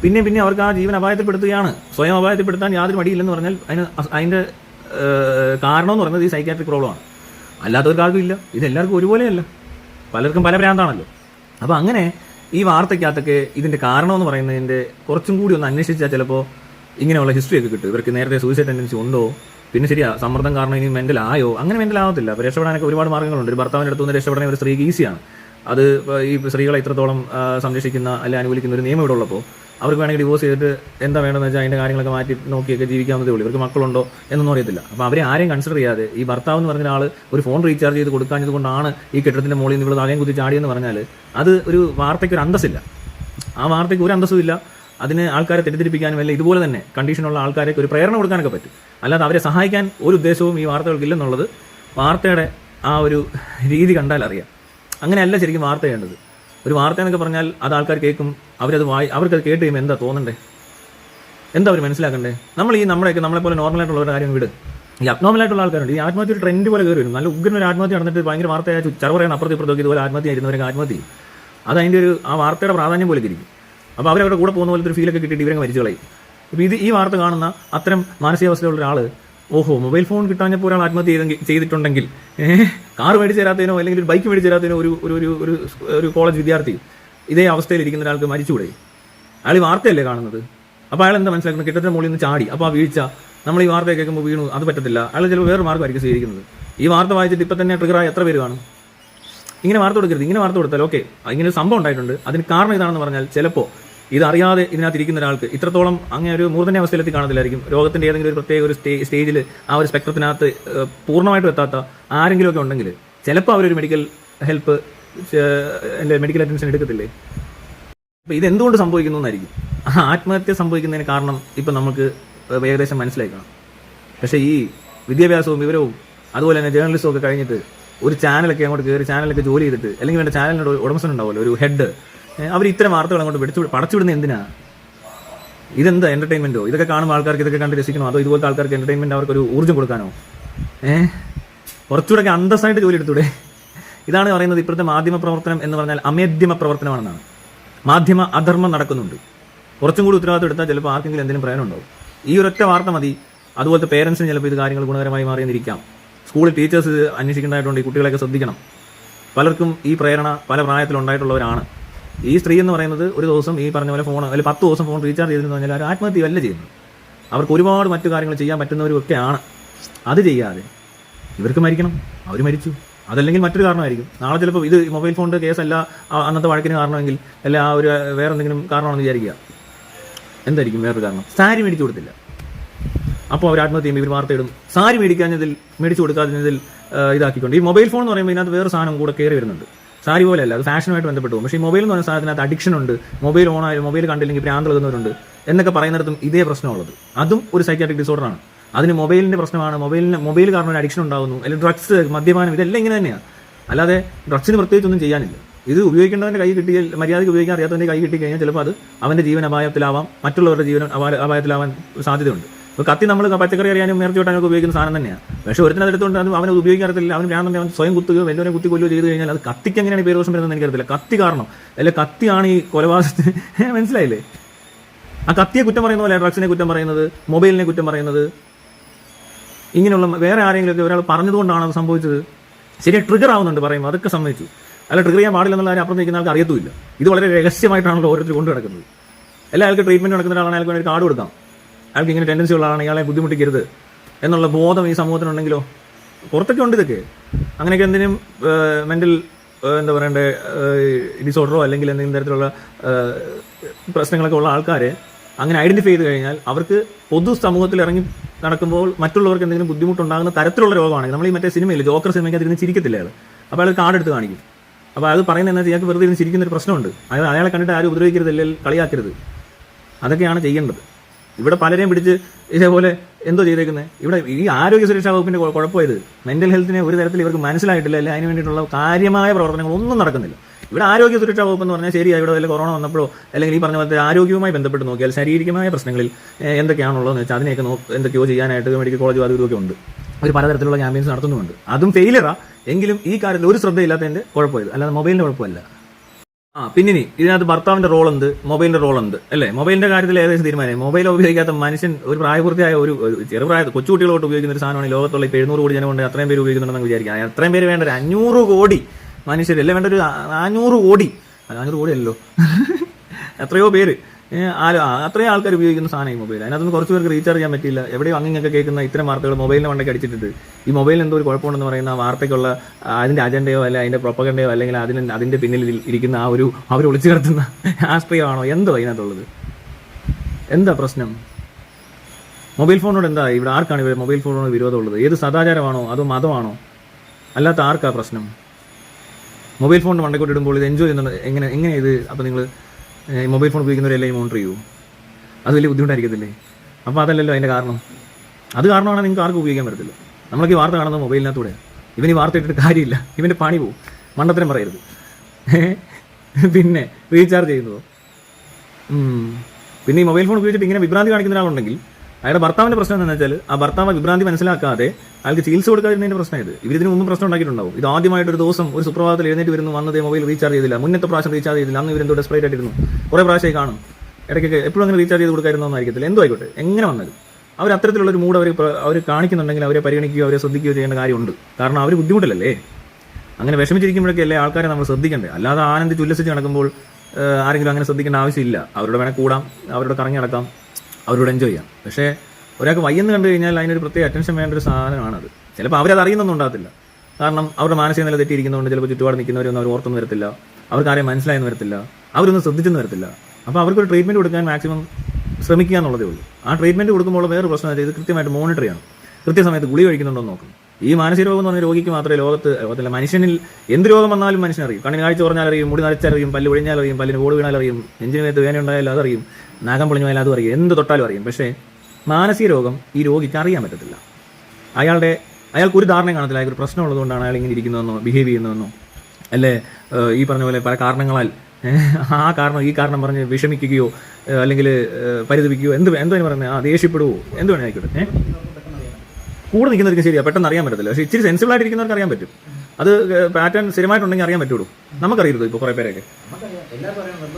[SPEAKER 1] പിന്നെ പിന്നെ അവർക്ക് ആ ജീവൻ അപായത്തിൽപ്പെടുത്തുകയാണ്. സ്വയം അപായത്തിൽപ്പെടുത്താൻ യാതൊരു മടിയില്ലെന്ന് പറഞ്ഞാൽ അതിന് അതിന്റെ കാരണം എന്ന് പറയുന്നത് ഈ സൈക്കാട്രിക് പ്രോബ്ലമാണ് അല്ലാത്തവർക്കാർക്കും ഇല്ല. ഇതെല്ലാവർക്കും ഒരുപോലെയല്ല. പലർക്കും പല ഭ്രാന്താണല്ലോ. അപ്പോൾ അങ്ങനെ ഈ വാർത്തയ്ക്കകത്തൊക്കെ ഇതിന്റെ കാരണമെന്ന് പറയുന്നതിന്റെ കുറച്ചും കൂടി ഒന്ന് അന്വേഷിച്ചാൽ ചിലപ്പോൾ ഇങ്ങനെയുള്ള ഹിസ്റ്ററി ഒക്കെ കിട്ടും. ഇവർക്ക് നേരത്തെ സൂയിസൈഡ് ടെൻഡൻസി ഉണ്ടോ? പിന്നെ ശരിയാ സമ്മർദ്ദം കാരണം ഇനി മെന്റൽ ആയോ അങ്ങനെ മെന്റൽ ആവത്തില്ല രക്ഷപ്പെടാനൊക്കെ ഒരുപാട് മാർഗങ്ങളുണ്ട് ഒരു ഭർത്താവിന്റെ അടുത്ത് നിന്ന് രക്ഷപ്പെടാൻ ഒരു സ്ത്രീക്ക് ഈസിയാണ്. അത് ഈ സ്ത്രീകളെ ഇത്രത്തോളം സംരക്ഷിക്കുന്ന അല്ലെ അനുകൂലിക്കുന്ന ഒരു നിയമം ഇവിടെ ഉള്ളപ്പോൾ അവർക്ക് വേണമെങ്കിൽ ഡിവോഴ്സ് ചെയ്തിട്ട് എന്താ വേണമെന്ന് വെച്ചാൽ അതിന്റെ കാര്യങ്ങളൊക്കെ മാറ്റി നോക്കിയൊക്കെ ജീവിക്കാവുന്നതേ ഉള്ളൂ. ഇവർക്ക് മക്കളുണ്ടോ എന്നൊന്നും അറിയത്തില്ല. അപ്പോൾ അവരെ ആരെയും കൺസിഡർ ചെയ്യാതെ ഈ ഭർത്താവ് എന്ന് പറഞ്ഞ ആൾ ഒരു ഫോൺ റീചാർജ് ചെയ്ത് കൊടുക്കാഞ്ഞത് കൊണ്ടാണ് ഈ കെട്ടിടത്തിന്റെ മുകളിൽ നിന്ന് ഇവിടെ താഴെയും കുത്തി ചാടിയെന്ന് പറഞ്ഞാൽ അത് ഒരു വാർത്തയ്ക്ക് ഒരു അന്തസ്സില്ല. ആ വാർത്തയ്ക്ക് ഒരു അന്തസ്സും ഇല്ല. അതിന് ആൾക്കാരെ തെറ്റിദ്ധരിപ്പിക്കാനും അല്ലെങ്കിൽ ഇതുപോലെ തന്നെ കണ്ടീഷനുള്ള ആൾക്കാർക്ക് ഒരു പ്രേരണ കൊടുക്കാനൊക്കെ പറ്റും. അല്ലാതെ അവരെ സഹായിക്കാൻ ഒരു ഉദ്ദേശവും ഈ വാർത്തകൾക്കില്ലെന്നുള്ളത് വാർത്തയുടെ ആ ഒരു രീതി കണ്ടാൽ അറിയാം. അങ്ങനെയല്ല ശരിക്കും വാർത്ത ചെയ്യേണ്ടത്. ഒരു വാർത്ത എന്നൊക്കെ പറഞ്ഞാൽ അത് ആൾക്കാർ കേൾക്കും അവരത് വായി അവർക്കത് കേട്ട് കഴിയുമ്പോൾ എന്താ തോന്നണ്ടേ? എന്താ അവർ മനസ്സിലാക്കണ്ടേ? നമ്മൾ ഈ നമ്മുടെയൊക്കെ നമ്മളെ പോലെ നോർമൽ ആയിട്ടുള്ള കാര്യം വിട്. ഈ അബ്നോർമൽ ആയിട്ടുള്ള ആൾക്കാരുണ്ട്. ഈ ആത്മഹത്യ ഒരു ട്രെൻഡ് പോലെ കയറി വരും. നല്ല ഉഗ്രൻ ഒരു ആത്മഹത്യ നടന്നിട്ട് ഭയങ്കര വാർത്തയായ ചെറുപറയാണ് അപ്പുറത്ത് ഇപ്പുറത്തൊക്കെ ഇതുപോലെ ആത്മഹത്യ ആയിരുന്നവരൊക്കെ ആത്മഹത്യ. ചെയ്യും അത് അതിന്റെ ഒരു ആ വാർത്തയുടെ പ്രാധാന്യം പോലെ ഇരിക്കും. അപ്പോൾ അവരവരുടെ കൂടെ പോകുന്ന പോലത്തെ ഒരു ഫീലൊക്കെ കിട്ടിയിട്ട് ഇവരെ മരിച്ചു കളയും. ഇപ്പോൾ ഇത് ഈ വാർത്ത കാണുന്ന അത്തരം മാനസികാവസ്ഥയുള്ള ഒരാൾ ഓഹോ മൊബൈൽ ഫോൺ കിട്ടാഞ്ഞപ്പോൾ ഒരാൾ ആത്മഹത്യ ചെയ്തിട്ടുണ്ടെങ്കിൽ കാർ മേടിച്ച് തരാത്തതിനോ അല്ലെങ്കിൽ ഒരു ബൈക്ക് മേടിച്ച് തരാത്തതിനോ ഒരു ഒരു ഒരു ഒരു കോളേജ് വിദ്യാർത്ഥി ഇതേ അവസ്ഥയിൽ ഇരിക്കുന്ന ഒരാൾക്ക് മരിച്ചുകൂടെ? അയാൾ ഈ വാർത്തയല്ലേ കാണുന്നത്? അപ്പോൾ അയാൾ എന്താ മനസ്സിലാക്കുന്നത്? കിട്ടത്തിന് മുകളിൽ നിന്ന് ചാടി. അപ്പോൾ ആ വീഴ്ച നമ്മൾ ഈ വാർത്ത കേൾക്കുമ്പോൾ വീണു. അത് പറ്റത്തില്ല. അയാൾ ചിലപ്പോൾ വേറെ മാർഗമായിരിക്കും സ്വീകരിക്കുന്നത്. ഈ വാർത്ത വായിച്ചിട്ട് ഇപ്പം തന്നെ ട്രിഗറായ എത്ര പേര് കാണും? ഇങ്ങനെ വാർത്ത കൊടുക്കരുത്. ഇങ്ങനെ വാർത്ത കൊടുത്താൽ ഓക്കെ ഇങ്ങനെ സംഭവം ഉണ്ടായിട്ടുണ്ട്. അതിന് കാരണം ഇതാണെന്ന് പറഞ്ഞാൽ ചിലപ്പോൾ ഇതറിയാതെ ഇതിനകത്ത് ഇരിക്കുന്ന ഒരാൾക്ക് ഇത്രത്തോളം അങ്ങനെ ഒരു മൂർധന്യ അവസ്ഥയിലെത്തി കാണത്തില്ലായിരിക്കും. രോഗത്തിന്റെ ഏതെങ്കിലും ഒരു പ്രത്യേക ഒരു സ്റ്റേജിൽ ആ ഒരു സ്പെക്ട്രത്തിനകത്ത് പൂർണമായിട്ടും എത്താത്ത ആരെങ്കിലുമൊക്കെ ഉണ്ടെങ്കിൽ ചിലപ്പോൾ അവരൊരു മെഡിക്കൽ ഹെൽപ്പ് മെഡിക്കൽ അറ്റൻഷൻ എടുക്കത്തില്ലേ? അപ്പം ഇതെന്തുകൊണ്ട് സംഭവിക്കുന്നു എന്നായിരിക്കും. ആത്മഹത്യ സംഭവിക്കുന്നതിന് കാരണം ഇപ്പം നമുക്ക് ഏകദേശം മനസ്സിലാക്കണം പക്ഷേ ഈ വിദ്യാഭ്യാസവും വിവരവും അതുപോലെ തന്നെ ജേർണലിസവും ഒക്കെ കഴിഞ്ഞിട്ട് ഒരു ചാനലൊക്കെ അങ്ങോട്ട് കയറി ചാനലൊക്കെ ജോലി ചെയ്തിട്ട് അല്ലെങ്കിൽ വേണ്ട ചാനലിനോട് ഉടമസ്ഥനുണ്ടാവുമല്ലോ ഒരു ഹെഡ് അവർ ഇത്തരം വാർത്തകൾ അങ്ങോട്ട് വെടിച്ചു പടച്ചുവിടുന്ന എന്തിനാ? ഇതെന്താ എന്റർടൈൻമെന്റോ ഇതൊക്കെ കാണുമ്പോൾ ആൾക്കാർക്ക് ഇതൊക്കെ കണ്ട് രസിക്കണോ? അതോ ഇതുപോലത്തെ ആൾക്കാർക്ക് എന്റർടൈൻമെന്റ് അവർക്ക് ഒരു ഊർജം കൊടുക്കാനോ? ഏഹ് കുറച്ചുകൂടെ അന്തസ്സായിട്ട് ജോലി എടുത്തൂടെ? ഇതാണ് പറയുന്നത് ഇപ്പോഴത്തെ മാധ്യമ പ്രവർത്തനം എന്ന് പറഞ്ഞാൽ അമേധ്യമ പ്രവർത്തനമാണെന്നാണ്. മാധ്യമ അധർമ്മം നടക്കുന്നുണ്ട്. കുറച്ചും കൂടി ഉത്തരവാദിത്വം എടുത്താൽ ചിലപ്പോൾ ആർക്കെങ്കിലും എന്തെങ്കിലും പ്രയോജനം ഉണ്ടാവും. ഈ ഒരൊറ്റ വാർത്ത മതി. അതുപോലത്തെ പേരൻസിന് ചിലപ്പോൾ ഇത് കാര്യങ്ങൾ ഗുണകരമായി മാറിയെന്നിരിക്കാം. സ്കൂളിൽ ടീച്ചേഴ്സ് അന്വേഷിക്കേണ്ടതായിട്ടുണ്ട്. ഈ കുട്ടികളെയൊക്കെ ശ്രദ്ധിക്കണം. പലർക്കും ഈ പ്രേരണ പല പ്രായത്തിൽ ഉണ്ടായിട്ടുള്ളവരാണ് ഈ സ്ത്രീ എന്ന് പറയുന്നത് ഒരു ദിവസം ഈ പറഞ്ഞ പോലെ ഫോൺ അല്ലെങ്കിൽ പത്ത് ദിവസം ഫോൺ റീചാർജ് ചെയ്തെന്ന് പറഞ്ഞാൽ അവർ ആത്മഹത്യ വല്ല ചെയ്യുന്നത്. അവർക്ക് ഒരുപാട് മറ്റു കാര്യങ്ങൾ ചെയ്യാൻ പറ്റുന്നവരും ഒക്കെയാണ് അത് ചെയ്യാതെ ഇവർക്ക് മരിക്കണം. അവർ മരിച്ചു. അതല്ലെങ്കിൽ മറ്റൊരു കാരണമായിരിക്കും. നാളെ ചിലപ്പോൾ ഇത് മൊബൈൽ ഫോണിന്റെ കേസല്ല അന്നത്തെ വഴക്കിന് കാരണമെങ്കിൽ അല്ല ആ ഒരു വേറെ എന്തെങ്കിലും കാരണമാണെന്ന് വിചാരിക്കുക. എന്തായിരിക്കും വേറൊരു കാരണം? സാരി മേടിച്ചു കൊടുത്തില്ല. അപ്പോൾ അവർ ആത്മഹത്യ ഇവർ വാർത്ത ഇടും സാരി മേടിക്കാഞ്ഞതിൽ മേടിച്ചു കൊടുക്കാതിൽ ഇതാക്കിക്കൊണ്ട് ഈ മൊബൈൽ ഫോൺ എന്ന് പറയുമ്പോൾ ഇതിനകത്ത് വേറെ സാധനം കൂടെ കയറി വരുന്നുണ്ട്. സാരി പോലെയല്ല അത് ഫാഷനുമായിട്ട് ബന്ധപ്പെട്ടു പോകും. പക്ഷേ ഈ മൊബൈൽ എന്ന് പറയുന്ന സാധനത്തിനകത്ത് അഡിക്ഷൻ ഉണ്ട് മൊബൈൽ ഓൺ ആയാലും മൊബൈൽ കണ്ടില്ലെങ്കിൽ ഭ്രാന്ത് എഴുതുന്നവരുണ്ട് എന്നൊക്കെ പറയുന്നിടത്തും ഇതേ പ്രശ്നമുള്ളത്. അതും ഒരു സൈക്കാട്രിക് ഡിസോർഡറാണ് അതിന് മൊബൈലിന്റെ പ്രശ്നമാണ് മൊബൈലിന് മൊബൈൽ കാരണം ഒരു അഡിക്ഷൻ ഉണ്ടാകുന്നു അല്ലെങ്കിൽ ഡ്രഗ്സ് മദ്യപാനം ഇതെല്ലാം ഇങ്ങനെ തന്നെയാണ് അല്ലാതെ ഡ്രഗ്സിന് പ്രത്യേകിച്ചൊന്നും ചെയ്യാനില്ല. ഇത് ഉപയോഗിക്കേണ്ടവന്റെ കൈ കിട്ടിയ മര്യാദയ്ക്ക് ഉപയോഗിക്കാൻ അറിയാത്തവന്റെ കൈ കിട്ടി കഴിഞ്ഞാൽ ചിലപ്പോൾ അത് അവന്റെ ജീവൻ അപായത്തിലാവാം മറ്റുള്ളവരുടെ ജീവൻ അപായ- അപായത്തിലാവാൻ സാധ്യതയുണ്ട്. കത്തി നമ്മൾ പച്ചക്കറി അറിയാനും നേരത്തെ വെട്ടാനൊക്കെ ഉപയോഗിക്കുന്ന സാധനം തന്നെയാണ് പക്ഷേ ഒരുത്തിന് അതെടുത്തുകൊണ്ട് അത് അവനെ ഉപയോഗിക്കാൻ അറിയത്തില്ല അവന് ഞാൻ അവൻ സ്വയം കുത്തുകയോ വല്ലവനെ കുത്തി കൊല്ലുകയോ ചെയ്തു കഴിഞ്ഞാൽ അത് കത്തിക്ക് എങ്ങനെയാണ് ഈ പേരോഷം വരുന്നത് എനിക്കറിയത്തില്ല. കത്തി കാരണം. അല്ലെ കത്തിയാണ് ഈ കൊലപാതകത്തിന് മനസ്സിലായില്ലേ? ആ കത്തിയെ കുറ്റം പറയുന്ന പോലെ ഡ്രഗ്സിനെ കുറ്റം പറയുന്നത് മൊബൈലിനെ കുറ്റം പറയുന്നത് ഇങ്ങനെയുള്ള വേറെ ആരെങ്കിലും ഒരാൾ പറഞ്ഞതുകൊണ്ടാണ് അത് സംഭവിച്ചത്. ശരി ട്രിഗർ ആവുന്നുണ്ട് പറയുമ്പോൾ അതൊക്കെ സംബന്ധിച്ചു അല്ല ട്രിഗർ ചെയ്യാൻ പാടില്ല എന്നുള്ള കാര്യം അപ്പുറം നിൽക്കുന്ന ആൾക്ക് അറിയത്തുമില്ല. ഇത് വളരെ രഹസ്യമായിട്ടാണല്ലോ ഓരോരുത്തർ കൊണ്ടു നടക്കുന്നത് എല്ലാ ട്രീറ്റ്മെന്റ് നടക്കുന്ന ഒരാളാണ് അയാൾക്ക് ഒരു കാർഡ് കൊടുക്കാം. അയാൾക്ക് ഇങ്ങനെ ടെൻഡൻസി ഉള്ളതാണ് ഇയാളെ ബുദ്ധിമുട്ടിക്കരുത് എന്നുള്ള ബോധം ഈ സമൂഹത്തിനുണ്ടെങ്കിലോ? പുറത്തൊക്കെ ഉണ്ട് ഇതൊക്കെ. അങ്ങനെയൊക്കെ എന്തിനും മെന്റൽ എന്താ പറയണ്ടേ ഡിസോർഡറോ അല്ലെങ്കിൽ എന്തെങ്കിലും തരത്തിലുള്ള പ്രശ്നങ്ങളൊക്കെ ഉള്ള ആൾക്കാരെ അങ്ങനെ ഐഡന്റിഫൈ ചെയ്ത് കഴിഞ്ഞാൽ അവർക്ക് പൊതു സമൂഹത്തിൽ ഇറങ്ങി നടക്കുമ്പോൾ മറ്റുള്ളവർക്ക് എന്തെങ്കിലും ബുദ്ധിമുട്ടുണ്ടാകുന്ന തരത്തിലുള്ള രോഗമാണെങ്കിൽ നമ്മൾ ഈ മറ്റേ സിനിമയിൽ ജോക്കർ സിനിമയ്ക്ക് അതിരുന്ന് ചിരിക്കത്തില്ല അയാൾ അപ്പോൾ അയാൾ കാർഡ് എടുത്ത് കാണിക്കും. അപ്പോൾ അത് പറയുന്നത് എന്താ ഇയാൾക്ക് വെറുതെ ഇരുന്ന് ചിരിക്കുന്ന ഒരു പ്രശ്നമുണ്ട്. അയാൾ അയാളെ കണ്ടിട്ട് ആരും ഉപദ്രവിക്കരുത് അല്ലെങ്കിൽ കളിയാക്കരുത്. അതൊക്കെയാണ് ചെയ്യേണ്ടത്. ഇവിടെ പലരെയും പിടിച്ച് ഇതേപോലെ എന്തോ ചെയ്തേക്കുന്നത് ഇവിടെ ഈ ആരോഗ്യ സുരക്ഷാ വകുപ്പിന്റെ കുഴ- കുഴപ്പമായത് മെന്റൽ ഹെൽത്തിനെ ഒരു തരത്തിൽ ഇവർക്ക് മനസ്സിലായിട്ടില്ല അല്ലെങ്കിൽ അതിന് വേണ്ടിയിട്ടുള്ള കാര്യമായ പ്രവർത്തനങ്ങൾ ഒന്നും നടക്കുന്നില്ല. ഇവിടെ ആരോഗ്യ സുരക്ഷാ വകുപ്പ് എന്ന് പറഞ്ഞാൽ ശരി ഇവിടെ വല്ല കൊറോണ വന്നപ്പോഴോ അല്ലെങ്കിൽ ഈ പറഞ്ഞ പോലത്തെ ആരോഗ്യവുമായി ബന്ധപ്പെട്ട് നോക്കിയാൽ ശാരീരികമായ പ്രശ്നങ്ങളിൽ എന്തൊക്കെയാണുള്ളതെന്ന് വെച്ചാൽ അതിനെയൊക്കെ നോ എന്തൊക്കെയോ ചെയ്യാനായിട്ട് മെഡിക്കൽ കോളേജ് അതും ഉണ്ട്. അവർ പലതരത്തിലുള്ള ക്യാമ്പയിൻസ് നടത്തുന്നുണ്ട് അതും ഫെയിലറാ എങ്കിലും ഈ കാര്യത്തിൽ ഒരു ശ്രദ്ധയില്ലാത്തതിന്റെ കുഴപ്പമായത്. അല്ലാതെ മൊബൈലിന്റെ കുഴപ്പമല്ല. ആ പിന്നെ ഇനി ഇതിനകത്ത് ഭർത്താവിന്റെ റോൾ ഉണ്ട് മൊബൈലിന്റെ റോൾ ഉണ്ട് അല്ലേ? മൊബൈലിന്റെ കാര്യത്തിൽ ഏകദേശം തീരുമാനം മൊബൈൽ ഉപയോഗിക്കാത്ത മനുഷ്യൻ ഒരു പ്രായപൂർത്തിയായ ഒരു ചെറുപ്രായ കൊച്ചുകുട്ടികളോട്ട് ഉപയോഗിക്കുന്ന ഒരു സാധനമാണ് ലോകത്തുള്ള ഇപ്പോൾ എഴുന്നൂറ് കോടി ജനമുണ്ട് അത്രയും പേര് ഉപയോഗിക്കുന്നുണ്ടെന്ന് വിചാരിക്കാം അത്രയും പേര് വേണ്ട ഒരു അഞ്ഞൂറ് കോടി മനുഷ്യർ അല്ലേ? വേണ്ട ഒരു നാനൂറ് കോടി. നാനൂറ് കോടി അല്ലല്ലോ. എത്രയോ പേര്. ആലോ അത്രയും ആൾക്കാർ ഉപയോഗിക്കുന്ന സാധനം ഈ മൊബൈൽ അതിനകത്ത് കുറച്ച് പേർക്ക് റീചാർജ് ചെയ്യാൻ പറ്റില്ല. എവിടെയും അങ്ങനെയൊക്കെ കേൾക്കുന്ന ഇത്തരം വാർത്തകൾ മൊബൈലിന് വണ്ടൊക്കെ അടിച്ചിട്ടിട്ട്. ഈ മൊബൈലിന് എന്തോ ഒരു കുഴപ്പമുണ്ടെന്ന് പറയുന്ന ആ വാർത്തയ്ക്കുള്ള അതിന്റെ അജണ്ടയോ അല്ല അതിന്റെ പ്രൊപ്പഗണ്ടയോ അല്ലെങ്കിൽ അതിന് അതിന്റെ പിന്നിൽ ഇരിക്കുന്ന ആ ഒരു അവർ ഒളിച്ചു കിടത്തുന്ന രാഷ്ട്രീയമാണോ? എന്തോ അതിനകത്തുള്ളത്? എന്താ പ്രശ്നം? മൊബൈൽ ഫോണോട് എന്താ? ഇവിടെ ആർക്കാണ് ഇവിടെ മൊബൈൽ ഫോണോട് വിരോധമുള്ളത്? ഏത് സദാചാരമാണോ? അതോ മതമാണോ? അല്ലാത്ത ആർക്കാ പ്രശ്നം? മൊബൈൽ ഫോണിന് വണ്ടക്കോട്ട് ഇടുമ്പോൾ ഇത് എൻജോയ് ചെയ്യുന്നുണ്ട്. എങ്ങനെ എങ്ങനെ ഇത്? അപ്പോൾ നിങ്ങൾ മൊബൈൽ ഫോൺ ഉപയോഗിക്കുന്നവരെല്ലാം മോണിറ്റർ ചെയ്യൂ. അത് വലിയ ബുദ്ധിമുട്ടായിരിക്കത്തില്ലേ? അപ്പോൾ അതല്ലല്ലോ അതിന്റെ കാരണം. അത് കാരണമാണ് നിങ്ങൾക്ക് ആർക്കും ഉപയോഗിക്കാൻ പറ്റത്തില്ല. നമ്മളൊക്കെ ഈ വാർത്ത കാണുന്നത് മൊബൈലിനകത്തൂടെ. ഇവൻ ഈ വാർത്ത ഇട്ടിട്ട് കാര്യമില്ല. ഇവന്റെ പണി പോവും. മണ്ടത്തരം പറയരുത്. പിന്നെ റീചാർജ് ചെയ്യുന്നതോ? പിന്നെ ഈ മൊബൈൽ ഫോൺ ഉപയോഗിച്ചിട്ട് ഇങ്ങനെ വിഭ്രാന്തി കാണിക്കുന്ന ഒരാളുണ്ടെങ്കിൽ അയാളുടെ ഭർത്താവിന്റെ പ്രശ്നം എന്താണെന്ന് വെച്ചാൽ ആ ഭർത്താവ് വിഭ്രാന്തി മനസ്സിലാക്കാതെ അയാൾക്ക് ചികിത്സ കൊടുക്കാതിരുന്നതിന്റെ പ്രശ്നം ഇത് ഇവരിതിന് മുമ്പ് പ്രശ്നം ഉണ്ടാക്കിയിട്ടുണ്ടാവും. ഇത് ആദ്യമായിട്ട് ഒരു ദിവസം ഒരു സുപ്രഭാതത്തിൽ എഴുന്നേറ്റ് വരുന്നു വന്നത് മൊബൈൽ റീചാർജ് ചെയ്തില്ല. മുന്നത്തെ പ്രാവശ്യം റീചാർജ് ചെയ്തില്ല. അന്ന് ഇവരെന്തോ ഡെസ്പറേറ്റ് ആയിട്ടിരുന്നു. കുറേ പ്രാവശ്യമായി കാണും. ഇടയ്ക്കൊക്കെ എപ്പോഴും അങ്ങനെ റീചാർജ് ചെയ്ത് കൊടുക്കായിരുന്നോന്നായിരിക്കത്തില്ല എന്തോ ആയിക്കോട്ടെ എങ്ങനെ വന്നത് അവർ അത്തരത്തിലുള്ള ഒരു മൂഡ് അവർ അവർ കാണിക്കുന്നുണ്ടെങ്കിൽ അവരെ പരിഗണിക്കുകയോ അവരെ ശ്രദ്ധിക്കുകയോ ചെയ്യേണ്ട കാര്യമുണ്ട്. കാരണം അവർ ബുദ്ധിമുട്ടില്ലല്ലേ അങ്ങനെ വിഷമിച്ചിരിക്കുമ്പോഴൊക്കെ അല്ലേ ആൾക്കാരെ നമ്മൾ ശ്രദ്ധിക്കേണ്ടത് അല്ലാതെ ആനന്ദിച്ച് ഉല്ലസിച്ച് നടക്കുമ്പോൾ ആരെങ്കിലും അങ്ങനെ ശ്രദ്ധിക്കേണ്ട ആവശ്യമില്ല. അവരോട് വേണേൽ കൂടാം. അവരോട് കറങ്ങി നടക്കാം. അവരോട് എൻജോയ് ചെയ്യാം. പക്ഷേ ഒരാൾക്ക് വയ്യെന്ന് കണ്ടു കഴിഞ്ഞാൽ അതിനൊരു പ്രത്യേക അറ്റൻഷൻ വേണ്ട ഒരു സാധനമാണത്. ചിലപ്പോൾ അവരത് അറിയുന്നൊന്നും ഉണ്ടാകത്തില്ല. കാരണം അവരുടെ മാനസിക നില തെറ്റിയിരിക്കുന്നതുകൊണ്ട് ചിലപ്പോൾ ചുറ്റുപാട് നിൽക്കുന്നവരൊന്നും അവർ ഓർത്തൊന്നും വരത്തില്ല. അവർക്ക് ആരെയും മനസ്സിലായെന്ന് വരത്തില്ല. അവരൊന്നും ശ്രദ്ധിച്ചെന്ന് വരത്തില്ല. അപ്പോൾ അവർക്കൊരു ട്രീറ്റ്മെന്റ് കൊടുക്കാൻ മാക്സിമം ശ്രമിക്കുക എന്നുള്ളതേ ഉള്ളൂ. ആ ട്രീറ്റ്മെന്റ് കൊടുക്കുമ്പോൾ വേറെ പ്രശ്നം ഇത് കൃത്യമായിട്ട് മോണിറ്റർ ചെയ്യണം. കൃത്യസമയത്ത് ഗുളി കഴിക്കുന്നുണ്ടോ എന്ന് നോക്കണം. ഈ മാനസിക രോഗം എന്ന് പറഞ്ഞ രോഗിക്ക് മാത്രമേ ലോകത്ത് ലോകത്തില്ല മനുഷ്യനിൽ എന്ത് രോഗം വന്നാലും മനുഷ്യനറിയും കണ്ണിന് കാഴ്ച പറഞ്ഞാൽ അറിയും മുടി നരച്ചറിയും പല്ല് പൊഴിഞ്ഞാൽ അറിയും പല്ലിന് ഓട് വീണാൽ അറിയും നെഞ്ചിന് നേരത്ത് വേന ഉണ്ടായാലും അതറിയും നാഗം പൊളിഞ്ഞാലും പോയാലും അതും അറിയും എന്ത് തൊട്ടാലും അറിയും. പക്ഷേ മാനസിക രോഗം ഈ രോഗിക്ക് അറിയാൻ പറ്റത്തില്ല. അയാളുടെ അയാൾക്ക് ഒരു ധാരണ കാണത്തില്ല. അയാൾക്ക് ഒരു പ്രശ്നം ഉള്ളതുകൊണ്ടാണ് അയാൾ ഇങ്ങനെ ഇരിക്കുന്നതെന്നോ ബിഹേവ് ചെയ്യുന്നതെന്നോ. അല്ലേ? ഈ പറഞ്ഞ പോലെ പല കാരണങ്ങളാൽ ആ കാരണം ഈ കാരണം പറഞ്ഞ് വിഷമിക്കുകയോ അല്ലെങ്കിൽ പരിതപിക്കുകയോ എന്ത് എന്തോ പറയുന്നത് ആ ദേഷ്യപ്പെടുവോ എന്ത് വേണേ ആയിക്കോട്ടെ കൂടെ നിൽക്കുന്നവർക്ക് ശരിയാ പെട്ടെന്ന് അറിയാൻ പറ്റത്തില്ല. പക്ഷേ ഇച്ചിരി സെൻസിബിൾ ആയിട്ടിരിക്കുന്നവർക്ക് അറിയാൻ പറ്റും. അത് പാറ്റേൺ സ്ഥിരമായിട്ടുണ്ടെങ്കിൽ അറിയാൻ പറ്റുള്ളൂ. നമുക്കറിയരുത് ഇപ്പോൾ കുറേ പേരൊക്കെ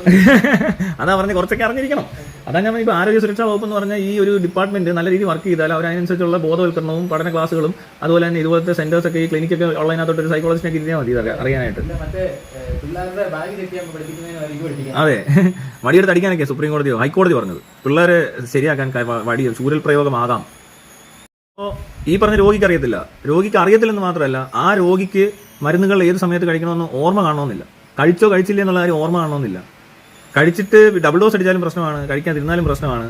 [SPEAKER 1] അതാ പറഞ്ഞ കുറച്ചൊക്കെ അറിഞ്ഞിരിക്കണം. അതാ ഞാൻ ഇപ്പോൾ ആരോഗ്യ സുരക്ഷാ വകുപ്പ് എന്ന് പറഞ്ഞാൽ ഈ ഒരു ഡിപ്പാർട്ട്മെന്റ് നല്ല രീതിയിൽ വർക്ക് ചെയ്താൽ അവർ അതിനനുസരിച്ചുള്ള ബോധവൽക്കരണവും പഠന ക്ലാസ്സുകളും അതുപോലെ തന്നെ ഇതുപോലത്തെ സെന്റേഴ്സ് ഒക്കെ ഈ ക്ലിനിക്കൊക്കെ ഉള്ളതിനകത്തോട്ട് ഒരു സൈക്കോളജിനെ ഇരുന്നാൽ മതി ഇതൊക്കെ അറിയാനായിട്ട്. അതെ. വടിയെടുത്ത് അടിക്കാനൊക്കെ സുപ്രീം കോടതിയോ ഹൈക്കോടതി പറഞ്ഞത്. പിള്ളേരെ ശരിയാക്കാൻ വടിയോ വടി ചൂരൽ പ്രയോഗമാകാം. അപ്പോൾ ഈ പറഞ്ഞ രോഗിക്ക് അറിയത്തില്ല. രോഗിക്ക് അറിയത്തില്ലെന്ന് മാത്രമല്ല ആ രോഗിക്ക് മരുന്നുകൾ ഏത് സമയത്ത് കഴിക്കണമെന്ന് ഓർമ്മ കാണണമെന്നില്ല. കഴിച്ചോ കഴിച്ചില്ല എന്നുള്ള കാര്യം ഓർമ്മ കാണണമെന്നില്ല. കഴിച്ചിട്ട് ഡബിൾ ഡോസ് അടിച്ചാലും പ്രശ്നമാണ് കഴിക്കാതിരുന്നാലും പ്രശ്നമാണ്.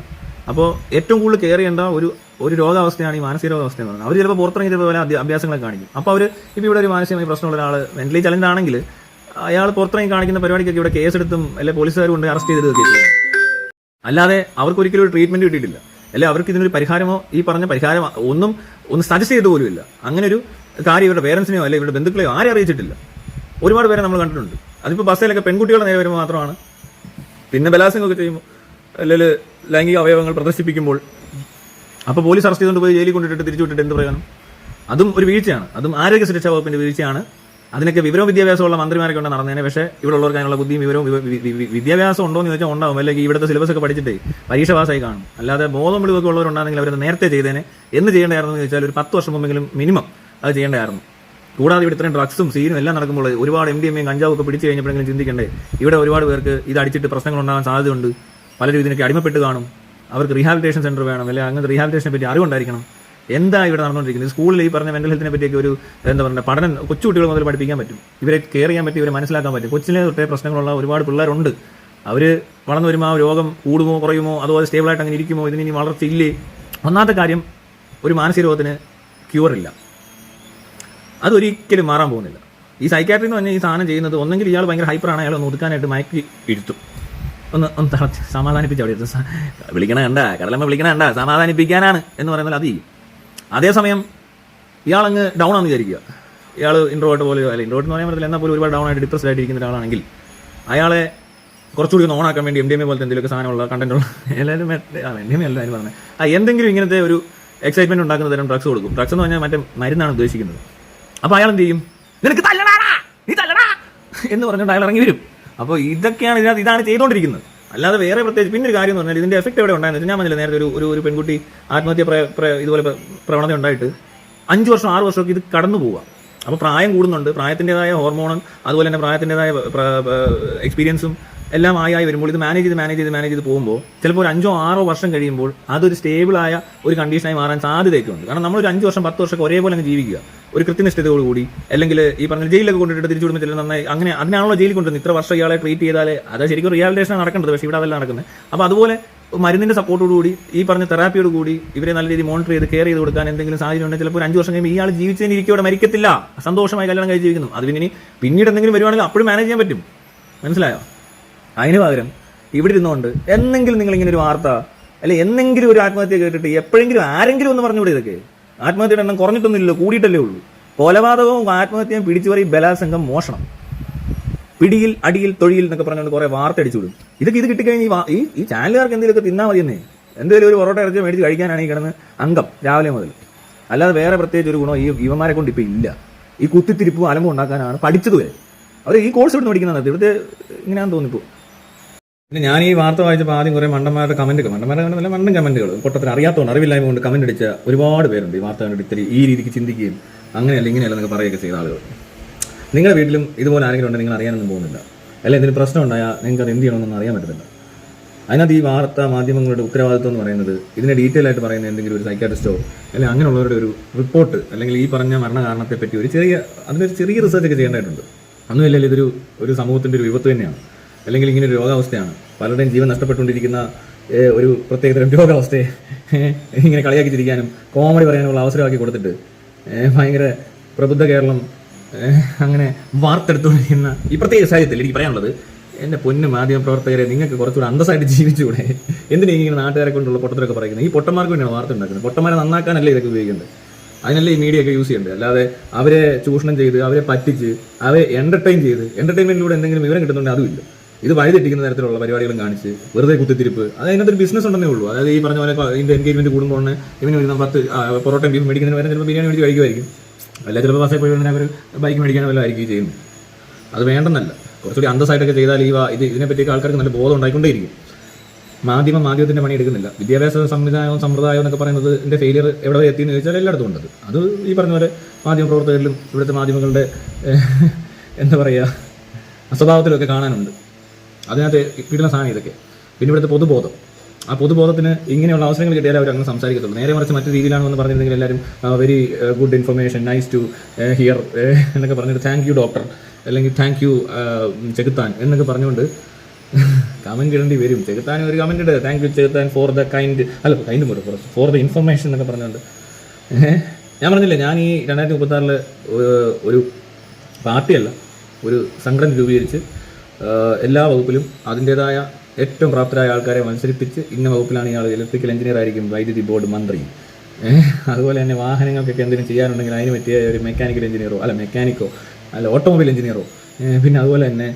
[SPEAKER 1] അപ്പോൾ ഏറ്റവും കൂടുതൽ കെയർ ചെയ്യേണ്ട ഒരു ഒരു രോഗാവസ്ഥയാണ് ഈ മാനസിക രോഗാവസ്ഥ എന്ന് പറയുന്നത്. അവർ ചിലപ്പോൾ പുറത്തിറങ്ങി ചിലപ്പോൾ അഭ്യാസങ്ങളൊക്കെ കാണിക്കും. അപ്പോൾ അവർ ഇപ്പോൾ ഇവിടെ ഒരു മാനസികമായി പ്രശ്നമുള്ള ഒരാൾ മെന്റലി ചലഞ്ച് ആണെങ്കിൽ അയാൾ പുറത്തിറങ്ങി കാണിക്കുന്ന പരിപാടിക്കൊക്കെ ഇവിടെ കേസെടുത്തും അല്ലെങ്കിൽ പോലീസുകാർ കൊണ്ട് അറസ്റ്റ് ചെയ്തതൊക്കെ ചെയ്യും. അല്ലാതെ അവർക്ക് ഒരിക്കലും ഒരു ട്രീറ്റ്മെന്റ് കിട്ടിയിട്ടില്ല. അല്ലെ അവർക്ക് ഇതിനൊരു പരിഹാരമോ ഈ പറഞ്ഞ പരിഹാരം ഒന്നും ഒന്ന് സജസ്റ്റ് ചെയ്തു പോലുമില്ല അങ്ങനെ ഒരു കാര്യം ഇവരുടെ പേരൻസിനെയോ അല്ലെ ഇവരുടെ ബന്ധുക്കളെയോ ആരെയും അറിയിച്ചിട്ടില്ല. ഒരുപാട് പേരെ നമ്മൾ കണ്ടിട്ടുണ്ട്. അതിപ്പോൾ ബസ്സിലൊക്കെ പെൺകുട്ടികളുടെ നേരെ വരുമ്പോൾ മാത്രമാണ്. പിന്നെ ബലാത്സംഗമൊക്കെ ചെയ്യുമ്പോൾ അല്ലെങ്കിൽ ലൈംഗിക അവയവങ്ങൾ പ്രദർശിപ്പിക്കുമ്പോൾ അപ്പോൾ പോലീസ് അറസ്റ്റ് ചെയ്തുകൊണ്ട് പോയി ജയിലിൽ കൊണ്ടിട്ട് തിരിച്ചു വിട്ടിട്ട് എന്ത് പ്രയോജനം? അതും ഒരു വീഴ്ചയാണ്. അതും ആരോഗ്യ സുരക്ഷാ വകുപ്പിന്റെ വീഴ്ചയാണ്. അതിനൊക്കെ വിവരവും വിദ്യാഭ്യാസമുള്ള മന്ത്രിമാരൊക്കെ ഉണ്ട് നടന്നതിനെ. പക്ഷേ ഇവിടെ ഉള്ളവർക്ക് അതിനുള്ള ബുദ്ധിയും വിവരവും വിദ്യാഭ്യാസം ഉണ്ടോ എന്ന് ചോദിച്ചാൽ ഉണ്ടാവും. അല്ലെങ്കിൽ ഇവിടുത്തെ സിലബസ് ഒക്കെ പഠിച്ചിട്ട് പരീക്ഷ പാസ്സായി കാണും. അല്ലാതെ ബോധം വിളിവൊക്കെ ഉള്ളവരുണ്ടാണെങ്കിൽ അവരത് നേരത്തെ ചെയ്തേനെ എന്ന് ചെയ്യേണ്ടതായിരുന്നു എന്ന് ചോദിച്ചാൽ ഒരു പത്ത് വർഷം മുമ്പെങ്കിലും മിനിമം അത് ചെയ്യേണ്ടതായിരുന്നു. കൂടാതെ ഇവിടെ ഇത്രയും ഡ്രഗ്സും സീനും എല്ലാം നടക്കുമ്പോൾ ഒരുപാട് എം ഡി എം എയും കഞ്ചാവും ഒക്കെ പിടിച്ചു കഴിഞ്ഞപ്പോഴെങ്കിലും ചിന്തിക്കണ്ടേ ഇവിടെ ഒരുപാട് പേർക്ക് ഇത് അടിച്ചിട്ട് പ്രശ്നങ്ങൾ ഉണ്ടാകാൻ സാധ്യതയുണ്ട്. പലരും ഇതിനൊക്കെ അടിമപ്പെട്ട് കാണും. അവർക്ക് റീഹാബിലിറ്റേഷൻ സെന്റർ വേണം. അല്ലെങ്കിൽ അങ്ങനത്തെ റീഹാബിലിറ്റേഷനെ പറ്റി അറിവുണ്ടായിരിക്കണം. എന്താ ഇവിടെ നടന്നുകൊണ്ടിരിക്കുന്നത്? സ്കൂളിൽ ഈ പറഞ്ഞ മെന്റൽ ഹെൽത്തിനെ പറ്റിയൊക്കെ ഒരു എന്താ പറയുക പഠനം കൊച്ചുകുട്ടികൾ മുതൽ പഠിപ്പിക്കാൻ പറ്റും. ഇവരെ കെയർ ചെയ്യാൻ പറ്റും ഇവരെ മനസ്സിലാക്കാൻ പറ്റും. കൊച്ചിലെ തൊട്ടേ പ്രശ്നങ്ങളുള്ള ഒരുപാട് പിള്ളേരുണ്ട്. അവർ വളർന്നു വരുമ്പോൾ ആ രോഗം കൂടുമോ കുറയുമോ അതുപോലെ സ്റ്റേബിളായിട്ട് അങ്ങനെ ഇരിക്കുമോ ഇതിന് ഇനി വളർച്ചയില്ലേ? ഒന്നാമത്തെ കാര്യം ഒരു മാനസിക രോഗത്തിന് ക്യൂർ ഇല്ല. അതൊരിക്കലും മാറാൻ പോകുന്നില്ല. ഈ സൈക്കാട്രി എന്ന് പറഞ്ഞാൽ ഈ സാധനം ചെയ്യുന്നത് ഒന്നെങ്കിൽ ഇയാൾ ഭയങ്കര ഹൈപ്പറാണ് അയാൾ ഒന്ന് ഒതുക്കാനായിട്ട് മയക്കി ഇരുത്തും. ഒന്ന് ഒന്ന് സമാധാനിപ്പിച്ച് അവിടെ വിളിക്കണ കണ്ട കടലമ്മ വിളിക്കണ കണ്ട സമാധാനിപ്പിക്കാനാണ് എന്ന് പറയുന്നത് അത് ചെയ്യും. അതേസമയം ഇയാൾ അങ്ങ് ഡൗൺ ആണെന്ന് വിചാരിക്കുക. ഇയാൾ ഇൻട്രോട്ട് പോലെ അല്ല ഇൻട്രോട്ട് എന്ന് പറയാൻ പറ്റില്ല എന്നാൽ പോലും ഒരുപാട് ഡൗൺ ആയിട്ട് ഡിപ്രസ്ഡ് ആയിട്ട് ഇരിക്കുന്ന ഒരാളാണെങ്കിൽ അയാളെ കുറച്ചുകൂടി ഒന്ന് ഓണാക്കാൻ വേണ്ടി എം ഡി എം എ പോലത്തെ എന്തെങ്കിലുമൊക്കെ സാധനമുള്ള കണ്ടന്റുള്ള എല്ലാവരും എം ഡി എം അതിന് പറഞ്ഞത് ആ എന്തെങ്കിലും ഇങ്ങനത്തെ ഒരു എക്സൈറ്റ്മെന്റ് ഉണ്ടാക്കുന്ന തരം ഡ്രഗ്സ് കൊടുക്കും. ഡ്രഗ്സ് എന്ന് പറഞ്ഞാൽ മറ്റേ മരുന്നാണ് ഉദ്ദേശിക്കുന്നത്. അപ്പോൾ അയാൾ എന്ത് ചെയ്യും? നിനക്ക് തല്ലടാ നീ തല്ലടാ എന്ന് പറഞ്ഞുകൊണ്ട് അയാൾ ഇറങ്ങി വരും. അപ്പോൾ ഇതൊക്കെയാണ് ഇതിനകത്ത് ഇതാണ് ചെയ്തുകൊണ്ടിരിക്കുന്നത് അല്ലാതെ വേറെ പ്രത്യേകിച്ച് പിന്നെ ഒരു കാര്യം എന്ന് പറഞ്ഞാൽ ഇതിന്റെ എഫക്ട് എവിടെ ഉണ്ടായിരുന്നു ഞാൻ പറഞ്ഞില്ല നേരത്തെ ഒരു ഒരു പെൺകുട്ടി ആത്മഹത്യ ഇതുപോലെ പ്രവണത ഉണ്ടായിട്ട് അഞ്ച് വർഷം ആറ് വർഷമൊക്കെ ഇത് കടന്നു പോവുക അപ്പോൾ പ്രായം കൂടുന്നുണ്ട്. പ്രായത്തിന്റെതായ ഹോർമോണും അതുപോലെ തന്നെ പ്രായത്തിന്റെതായ എക്സ്പീരിയൻസും എല്ലാം ആയി വരുമ്പോൾ ഇത് മാനേജ് ചെയ്ത് മാനേജ് ചെയ്ത് മാനേജ് ചെയ്ത് പോകുമ്പോൾ ചിലപ്പോൾ ഒരു അഞ്ചോ ആറോ വർഷം കഴിയുമ്പോൾ അതൊരു സ്റ്റേബിളായ ഒരു കണ്ടീഷനായി മാറാൻ സാധ്യതയൊക്കെ ഉണ്ട് കാരണം നമ്മൾ ഒരു അഞ്ച് വർഷം പത്ത് വർഷം ഒരേപോലെ അങ്ങ് ജീവിക്കുക. ഒരു കൃത്യനിഷ്ഠതയോടുകൂടി അല്ലെങ്കിൽ ഈ പറഞ്ഞ ജയിലൊക്കെ കൊണ്ടിട്ട് തിരിച്ചു വിടുമ്പോൾ ചില നന്നായി അങ്ങനെ അതിനാണല്ലോ ജയിലിൽ കൊണ്ടുവരുന്നത്. ഇത്ര വർഷം ഇയാളെ ട്രീറ്റ് ചെയ്താലേ അത് ശരിക്കും റിയാലിറ്റേഷൻ നടക്കേണ്ടത് പക്ഷേ ഇവിടെ അതല്ല നടക്കുന്നത്. അപ്പോൾ അതുപോലെ മരുന്നിന്റെ സപ്പോർട്ടോടുകൂടി ഈ പറഞ്ഞ തെറാപ്പിയോട് കൂടി ഇവരെ നല്ല രീതിയിൽ മോണിറ്റർ ചെയ്ത് കെയർ ചെയ്ത് കൊടുക്കാൻ എന്തെങ്കിലും സാഹചര്യം ഉണ്ടെങ്കിൽ ചിലപ്പോൾ അഞ്ച് വർഷം കഴിയുമ്പോൾ ഇയാൾ ജീവിച്ചതിന് ഇരിക്കോടെ മരിക്കത്തില്ല. സന്തോഷമായി കല്യാണം കഴിച്ച് ജീവിക്കുന്നു. അത് പിന്നെ പിന്നീട് എന്തെങ്കിലും വരുവാണെങ്കിൽ അപ്പോഴും മാനേജ് ചെയ്യാൻ പറ്റും. മനസ്സിലായോ? അതിന് പകരം ഇവിടെ ഇരുന്നുകൊണ്ട് എന്നെങ്കിലും നിങ്ങൾ ഇങ്ങനെ ഒരു വാർത്ത അല്ലെ എന്നെങ്കിലും ഒരു ആത്മഹത്യ കേട്ടിട്ട് എപ്പോഴെങ്കിലും ആരെങ്കിലും ഒന്ന് പറഞ്ഞു ഇതൊക്കെ. ആത്മഹത്യയുടെ എണ്ണം കുറഞ്ഞിട്ടൊന്നുമില്ലല്ലോ കൂടിയിട്ടല്ലേ ഉള്ളൂ. കൊലപാതകവും ആത്മഹത്യയും പിടിച്ചു പറയും ബലാത്സംഗം മോഷണം. പിടിയിൽ അടിയിൽ തൊഴിയിൽ എന്നൊക്കെ പറഞ്ഞുകൊണ്ട് കുറെ വാർത്ത അടിച്ചു വിടും ഇതൊക്കെ ഇത് കിട്ടിക്കഴിഞ്ഞ് ഈ ഈ ചാനലുകാർക്ക് എന്തെങ്കിലുമൊക്കെ തിന്നാ മതിയെന്നേ. എന്തെങ്കിലും ഒരു പൊറോട്ട ഇറച്ചി മേടിച്ച് കഴിക്കാനാണ് ഈ കിടന്ന് അംഗം രാവിലെ മുതൽ. അല്ലാതെ വേറെ പ്രത്യേകിച്ച് ഒരു ഗുണം ഈ ഇവന്മാരെ കൊണ്ട് ഇപ്പം ഇല്ല. ഈ കുത്തിത്തിരിപ്പും അലമ്പും ഉണ്ടാക്കാനാണ് പഠിച്ചത് വരെ. അവർ ഈ കോഴ്സ് ഇവിടെ പഠിക്കുന്നതാണ്. ഇവിടുത്തെ ഇങ്ങനെയാണെന്ന് തോന്നിപ്പോ പിന്നെ ഞാൻ ഈ വാർത്ത വായിച്ചപ്പോൾ ആദ്യം കുറേ മണ്ടന്മാരുടെ മണ്ടന്മാരെ മണ്ടന്മാരുടെ നല്ല മണ്ടൻ കമന്റുകൾ പൊട്ടത്തിന് അറിയാത്തതുകൊണ്ട് അറിവില്ലായ്മ കൊണ്ട് കമന്റ് അടിച്ച ഒരുപാട് പേരുണ്ട് ഈ വാർത്ത കണ്ടിട്ട് ഇത്തിരി ഈ രീതിക്ക് ചിന്തിക്കുകയും അങ്ങനെയല്ല ഇങ്ങനെയല്ല എന്നൊക്കെ പറയുകയൊക്കെ ചെയ്ത ആളുകൾ നിങ്ങളുടെ വീട്ടിലും ഇതുപോലെ ആരെങ്കിലും ഉണ്ടെങ്കിൽ നിങ്ങൾ അറിയാനൊന്നും പോകുന്നില്ല. അല്ല? എന്തെങ്കിലും പ്രശ്നം ഉണ്ടായാൽ നിങ്ങൾക്ക് അത് എന്ത് ചെയ്യണമെന്നൊന്നും അറിയാൻ പറ്റുന്നില്ല അതിനകത്ത് ഈ വാർത്ത മാധ്യമങ്ങളുടെ ഉത്തരവാദിത്വം എന്ന് പറയുന്നത് ഇതിനെ ഡീറ്റെയിൽ ആയിട്ട് പറയുന്ന എന്തെങ്കിലും ഒരു സൈക്കാട്രിസ്റ്റോ അല്ലെങ്കിൽ അങ്ങനെയുള്ളവരുടെ ഒരു റിപ്പോർട്ട് അല്ലെങ്കിൽ ഈ പറഞ്ഞ മരണകാരണത്തെ പറ്റി ഒരു ചെറിയ അതിനൊരു ചെറിയ റിസർച്ച് ഒക്കെ ചെയ്യേണ്ടതായിട്ടുണ്ട്. ഒന്നുമില്ലെങ്കിൽ ഇതൊരു ഒരു സമൂഹത്തിന്റെ ഒരു വിപത്ത് തന്നെയാണ്. അല്ലെങ്കിൽ ഇങ്ങനെ ഒരു രോഗാവസ്ഥയാണ്. പലരുടെയും ജീവൻ നഷ്ടപ്പെട്ടുകൊണ്ടിരിക്കുന്ന ഒരു പ്രത്യേകതരം രോഗാവസ്ഥയെ ഇങ്ങനെ കളിയാക്കി ചിരിക്കാനും കോമഡി പറയാനുള്ള അവസരമാക്കി കൊടുത്തിട്ട് ഭയങ്കര പ്രബുദ്ധ കേരളം അങ്ങനെ വാർത്തെടുത്തുകൊണ്ടിരിക്കുന്ന ഈ പ്രത്യേക സാഹചര്യത്തിൽ എനിക്ക് പറയാനുള്ളത് എന്റെ പൊന്ന് മാധ്യമ പ്രവർത്തകരെ നിങ്ങൾക്ക് കുറച്ചുകൂടെ അന്തസ്സായിട്ട് ജീവിച്ചുകൂടെ? എന്തിനാ ഇങ്ങനെ നാട്ടുകാരെ കൊണ്ടുള്ള പൊട്ടത്തിലൊക്കെ പറയുന്നത്? ഈ പൊട്ടന്മാർക്ക് വേണ്ടിയാണ് വാർത്ത ഉണ്ടാക്കുന്നത്. പൊട്ടന്മാരെ നന്നാക്കാനല്ലേ ഇതൊക്കെ ഉപയോഗിക്കുന്നത് അതിനല്ലേ ഈ മീഡിയ ഒക്കെ യൂസ് ചെയ്യേണ്ടത്? അല്ലാതെ അവരെ ചൂഷണം ചെയ്ത് അവരെ പറ്റിച്ച് അവരെ എന്റർടൈൻ ചെയ്ത് എന്റർടൈൻമെന്റിലൂടെ എന്തെങ്കിലും വിവരം കിട്ടുന്നുണ്ടെങ്കിൽ അതുമില്ല ഇത് വഴിതെറ്റിക്കുന്ന തരത്തിലുള്ള പരിപാടികളും കാണിച്ച് വെറുതെ കുത്തിത്തിരിപ്പ്. അത് അതിനകത്ത് ഒരു ബിസിനസ് ഉണ്ടെന്നേ ഉള്ളൂ. അതായത് ഈ പറഞ്ഞ പോലെ ഇതിന്റെ എൻഗേജ്മെന്റ് കൂടുമ്പോൾ ഇവന് ഒരു പത്ത് പൊറോട്ടയും ബീഫ് മേടിക്കുന്നതിന് വരെ ചിലപ്പോൾ ബിരിയാണി മേടിച്ച് കഴിക്കുമായിരിക്കും. അല്ല ചിലപ്പോൾ ബസ്സിൽ പോയി അവർ ബൈക്ക് മേടിക്കാനോ വല്ല ആയിരിക്കും ചെയ്യുന്നത്. അത് വേണ്ടെന്നല്ല. കുറച്ചുകൂടി അന്തസ്സായിട്ടൊക്കെ ചെയ്താൽ ഈ ഇത് ഇതിനെപ്പറ്റിയൊക്കെ ആൾക്കാർക്ക് നല്ല ബോധം ഉണ്ടായിക്കൊണ്ടേയിരിക്കും. മാധ്യമം മാധ്യമത്തിന്റെ പണി എടുക്കുന്നില്ല. വിദ്യാഭ്യാസ സംവിധാനവും സമ്പ്രദായവും എന്നൊക്കെ പറയുന്നത് എന്റെ ഫെയിലിയർ എവിടെ വരെ എത്തിയെന്ന് ചോദിച്ചാൽ എല്ലായിടത്തും ഉണ്ട്. അത്. ഈ പറഞ്ഞ പോലെ മാധ്യമ പ്രവർത്തകരിലും ഇവിടുത്തെ മാധ്യമങ്ങളുടെ എന്താ പറയുക അസ്വഭാവത്തിലൊക്കെ കാണാനുണ്ട്. അതിനകത്ത് കിട്ടുന്ന സാധനം ഇതൊക്കെ. പിന്നെ ഇവിടുത്തെ പൊതുബോധം. ആ പൊതുബോധത്തിന് ഇങ്ങനെയുള്ള അവസരങ്ങൾ കിട്ടിയാലും അവർ അങ്ങനെ സംസാരിക്കത്തുള്ളൂ. നേരെ മറിച്ച് മറ്റു രീതിയിലാണെന്ന് പറഞ്ഞിരുന്നെങ്കിൽ എല്ലാവരും very good information nice to hear എന്നൊക്കെ പറഞ്ഞിട്ട് താങ്ക് യു ഡോക്ടർ അല്ലെങ്കിൽ താങ്ക് യു ചെകുത്താൻ എന്നൊക്കെ പറഞ്ഞുകൊണ്ട് കമന്റ് ഇടേണ്ടി വരും. ചെകുത്താൻ ഒരു കമന്റ് ഇടുക താങ്ക് യു ചെകുത്താൻ ഫോർ ദ കൈൻഡ് അല്ല കൈൻഡ് പോലും ഫോർ ദ ഇൻഫർമേഷൻ എന്നൊക്കെ പറഞ്ഞുകൊണ്ട്. ഞാൻ പറഞ്ഞില്ലേ ഞാൻ ഈ രണ്ടായിരത്തി മുപ്പത്തി ആറിൽ ഒരു പാർട്ടിയല്ല ഒരു സംഘടന രൂപീകരിച്ച് എല്ലാ വകുപ്പിലും അതിന്റെതായ ഏറ്റവും പ്രാപ്തരായ ആൾക്കാരെ മത്സരിപ്പിച്ച് ഇന്ന വകുപ്പിലാണ് ഇയാൾ ഇലക്ട്രിക്കൽ എഞ്ചിനീയർ ആയിരിക്കും വൈദ്യുതി ബോർഡ് മന്ത്രി. അതുപോലെ തന്നെ വാഹനങ്ങൾക്കൊക്കെ എന്തെങ്കിലും ചെയ്യാനുണ്ടെങ്കിൽ അതിന് പറ്റിയ ഒരു മെക്കാനിക്കൽ എഞ്ചിനീയറോ അല്ല മെക്കാനിക്കോ അല്ല ഓട്ടോമൊബൈൽ എഞ്ചിനീയറോ പിന്നെ അതുപോലെ തന്നെ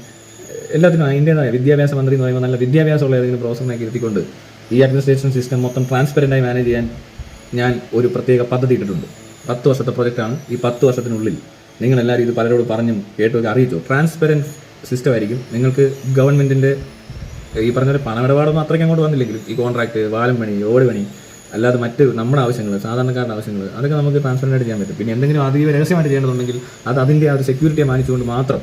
[SPEAKER 1] എല്ലാത്തിനും അതിന്റെതായ വിദ്യാഭ്യാസ മന്ത്രി എന്ന് പറയുമ്പോൾ നല്ല വിദ്യാഭ്യാസമുള്ള ഏതെങ്കിലും പ്രൊഫസറിനെ ഇരുത്തിക്കൊണ്ട് ഈ അഡ്മിനിസ്ട്രേഷൻ സിസ്റ്റം മൊത്തം ട്രാൻസ്പെറന്റായി മാനേജ് ചെയ്യാൻ ഞാൻ ഒരു പ്രത്യേക പദ്ധതി ഇട്ടിട്ടുണ്ട്. പത്ത് വർഷത്തെ പ്രൊജക്റ്റാണ് ഈ പത്ത് വർഷത്തിനുള്ളിൽ. നിങ്ങളെല്ലാവരും ഇത് പലരോട് പറഞ്ഞും കേട്ടൊക്കെ അറിയിച്ചു. ട്രാൻസ്പെറന്റ് സിസ്റ്റം ആയിരിക്കും നിങ്ങൾക്ക് ഗവൺമെന്റിന്റെ ഈ പറഞ്ഞ പോലെ പണമിടപാടൊന്നും അത്രയ്ക്ക് അങ്ങോട്ട് വന്നില്ലെങ്കിലും ഈ കോൺട്രാക്ട് വാലം പണി ഓട് പണി അല്ലാതെ മറ്റ് നമ്മുടെ ആവശ്യങ്ങൾ സാധാരണക്കാരുടെ ആവശ്യങ്ങൾ അതൊക്കെ നമുക്ക് ട്രാൻസ്ഫർ ആയിട്ട് ചെയ്യാൻ പറ്റും. പിന്നെ എന്തെങ്കിലും അതീവ രഹസ്യമായിട്ട് ചെയ്യേണ്ടതുണ്ടെങ്കിൽ അത് അതിന്റെ ആ ഒരു സെക്യൂരിറ്റിയെ മാനിച്ചുകൊണ്ട് മാത്രം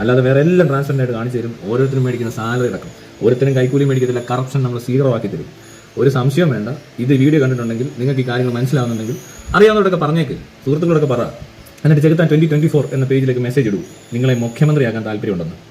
[SPEAKER 1] അല്ലാതെ വേറെ എല്ലാം ട്രാൻസ്ഫർ ആയിട്ട് കാണിച്ചു തരും. ഓരോരുത്തരും മേടിക്കുന്ന സാലറി അടക്കം. ഓരോരുത്തരും കൈക്കൂലി മേടിക്കത്തില്ല കറപ്ഷൻ നമ്മൾ സീറോ ആക്കി തരും. ഒരു സംശയം വേണ്ട. ഇത് വീഡിയോ കണ്ടിട്ടുണ്ടെങ്കിൽ നിങ്ങൾക്ക് ഈ കാര്യങ്ങൾ മനസ്സിലാവുന്നുണ്ടെങ്കിൽ അറിയാവുന്നവരൊക്കെ പറഞ്ഞേക്ക്. സുഹൃത്തുക്കളൊക്കെ പറ. എന്നിട്ട് ചെകുത്താൻ ട്വന്റി ട്വന്റി ഫോർ എന്ന പേജിലേക്ക് മെസ്സേജ് ഇടൂ. നിങ്ങളെ മുഖ്യമന്ത്രിയാക്കാൻ താല്പര്യമുണ്ടെന്ന്.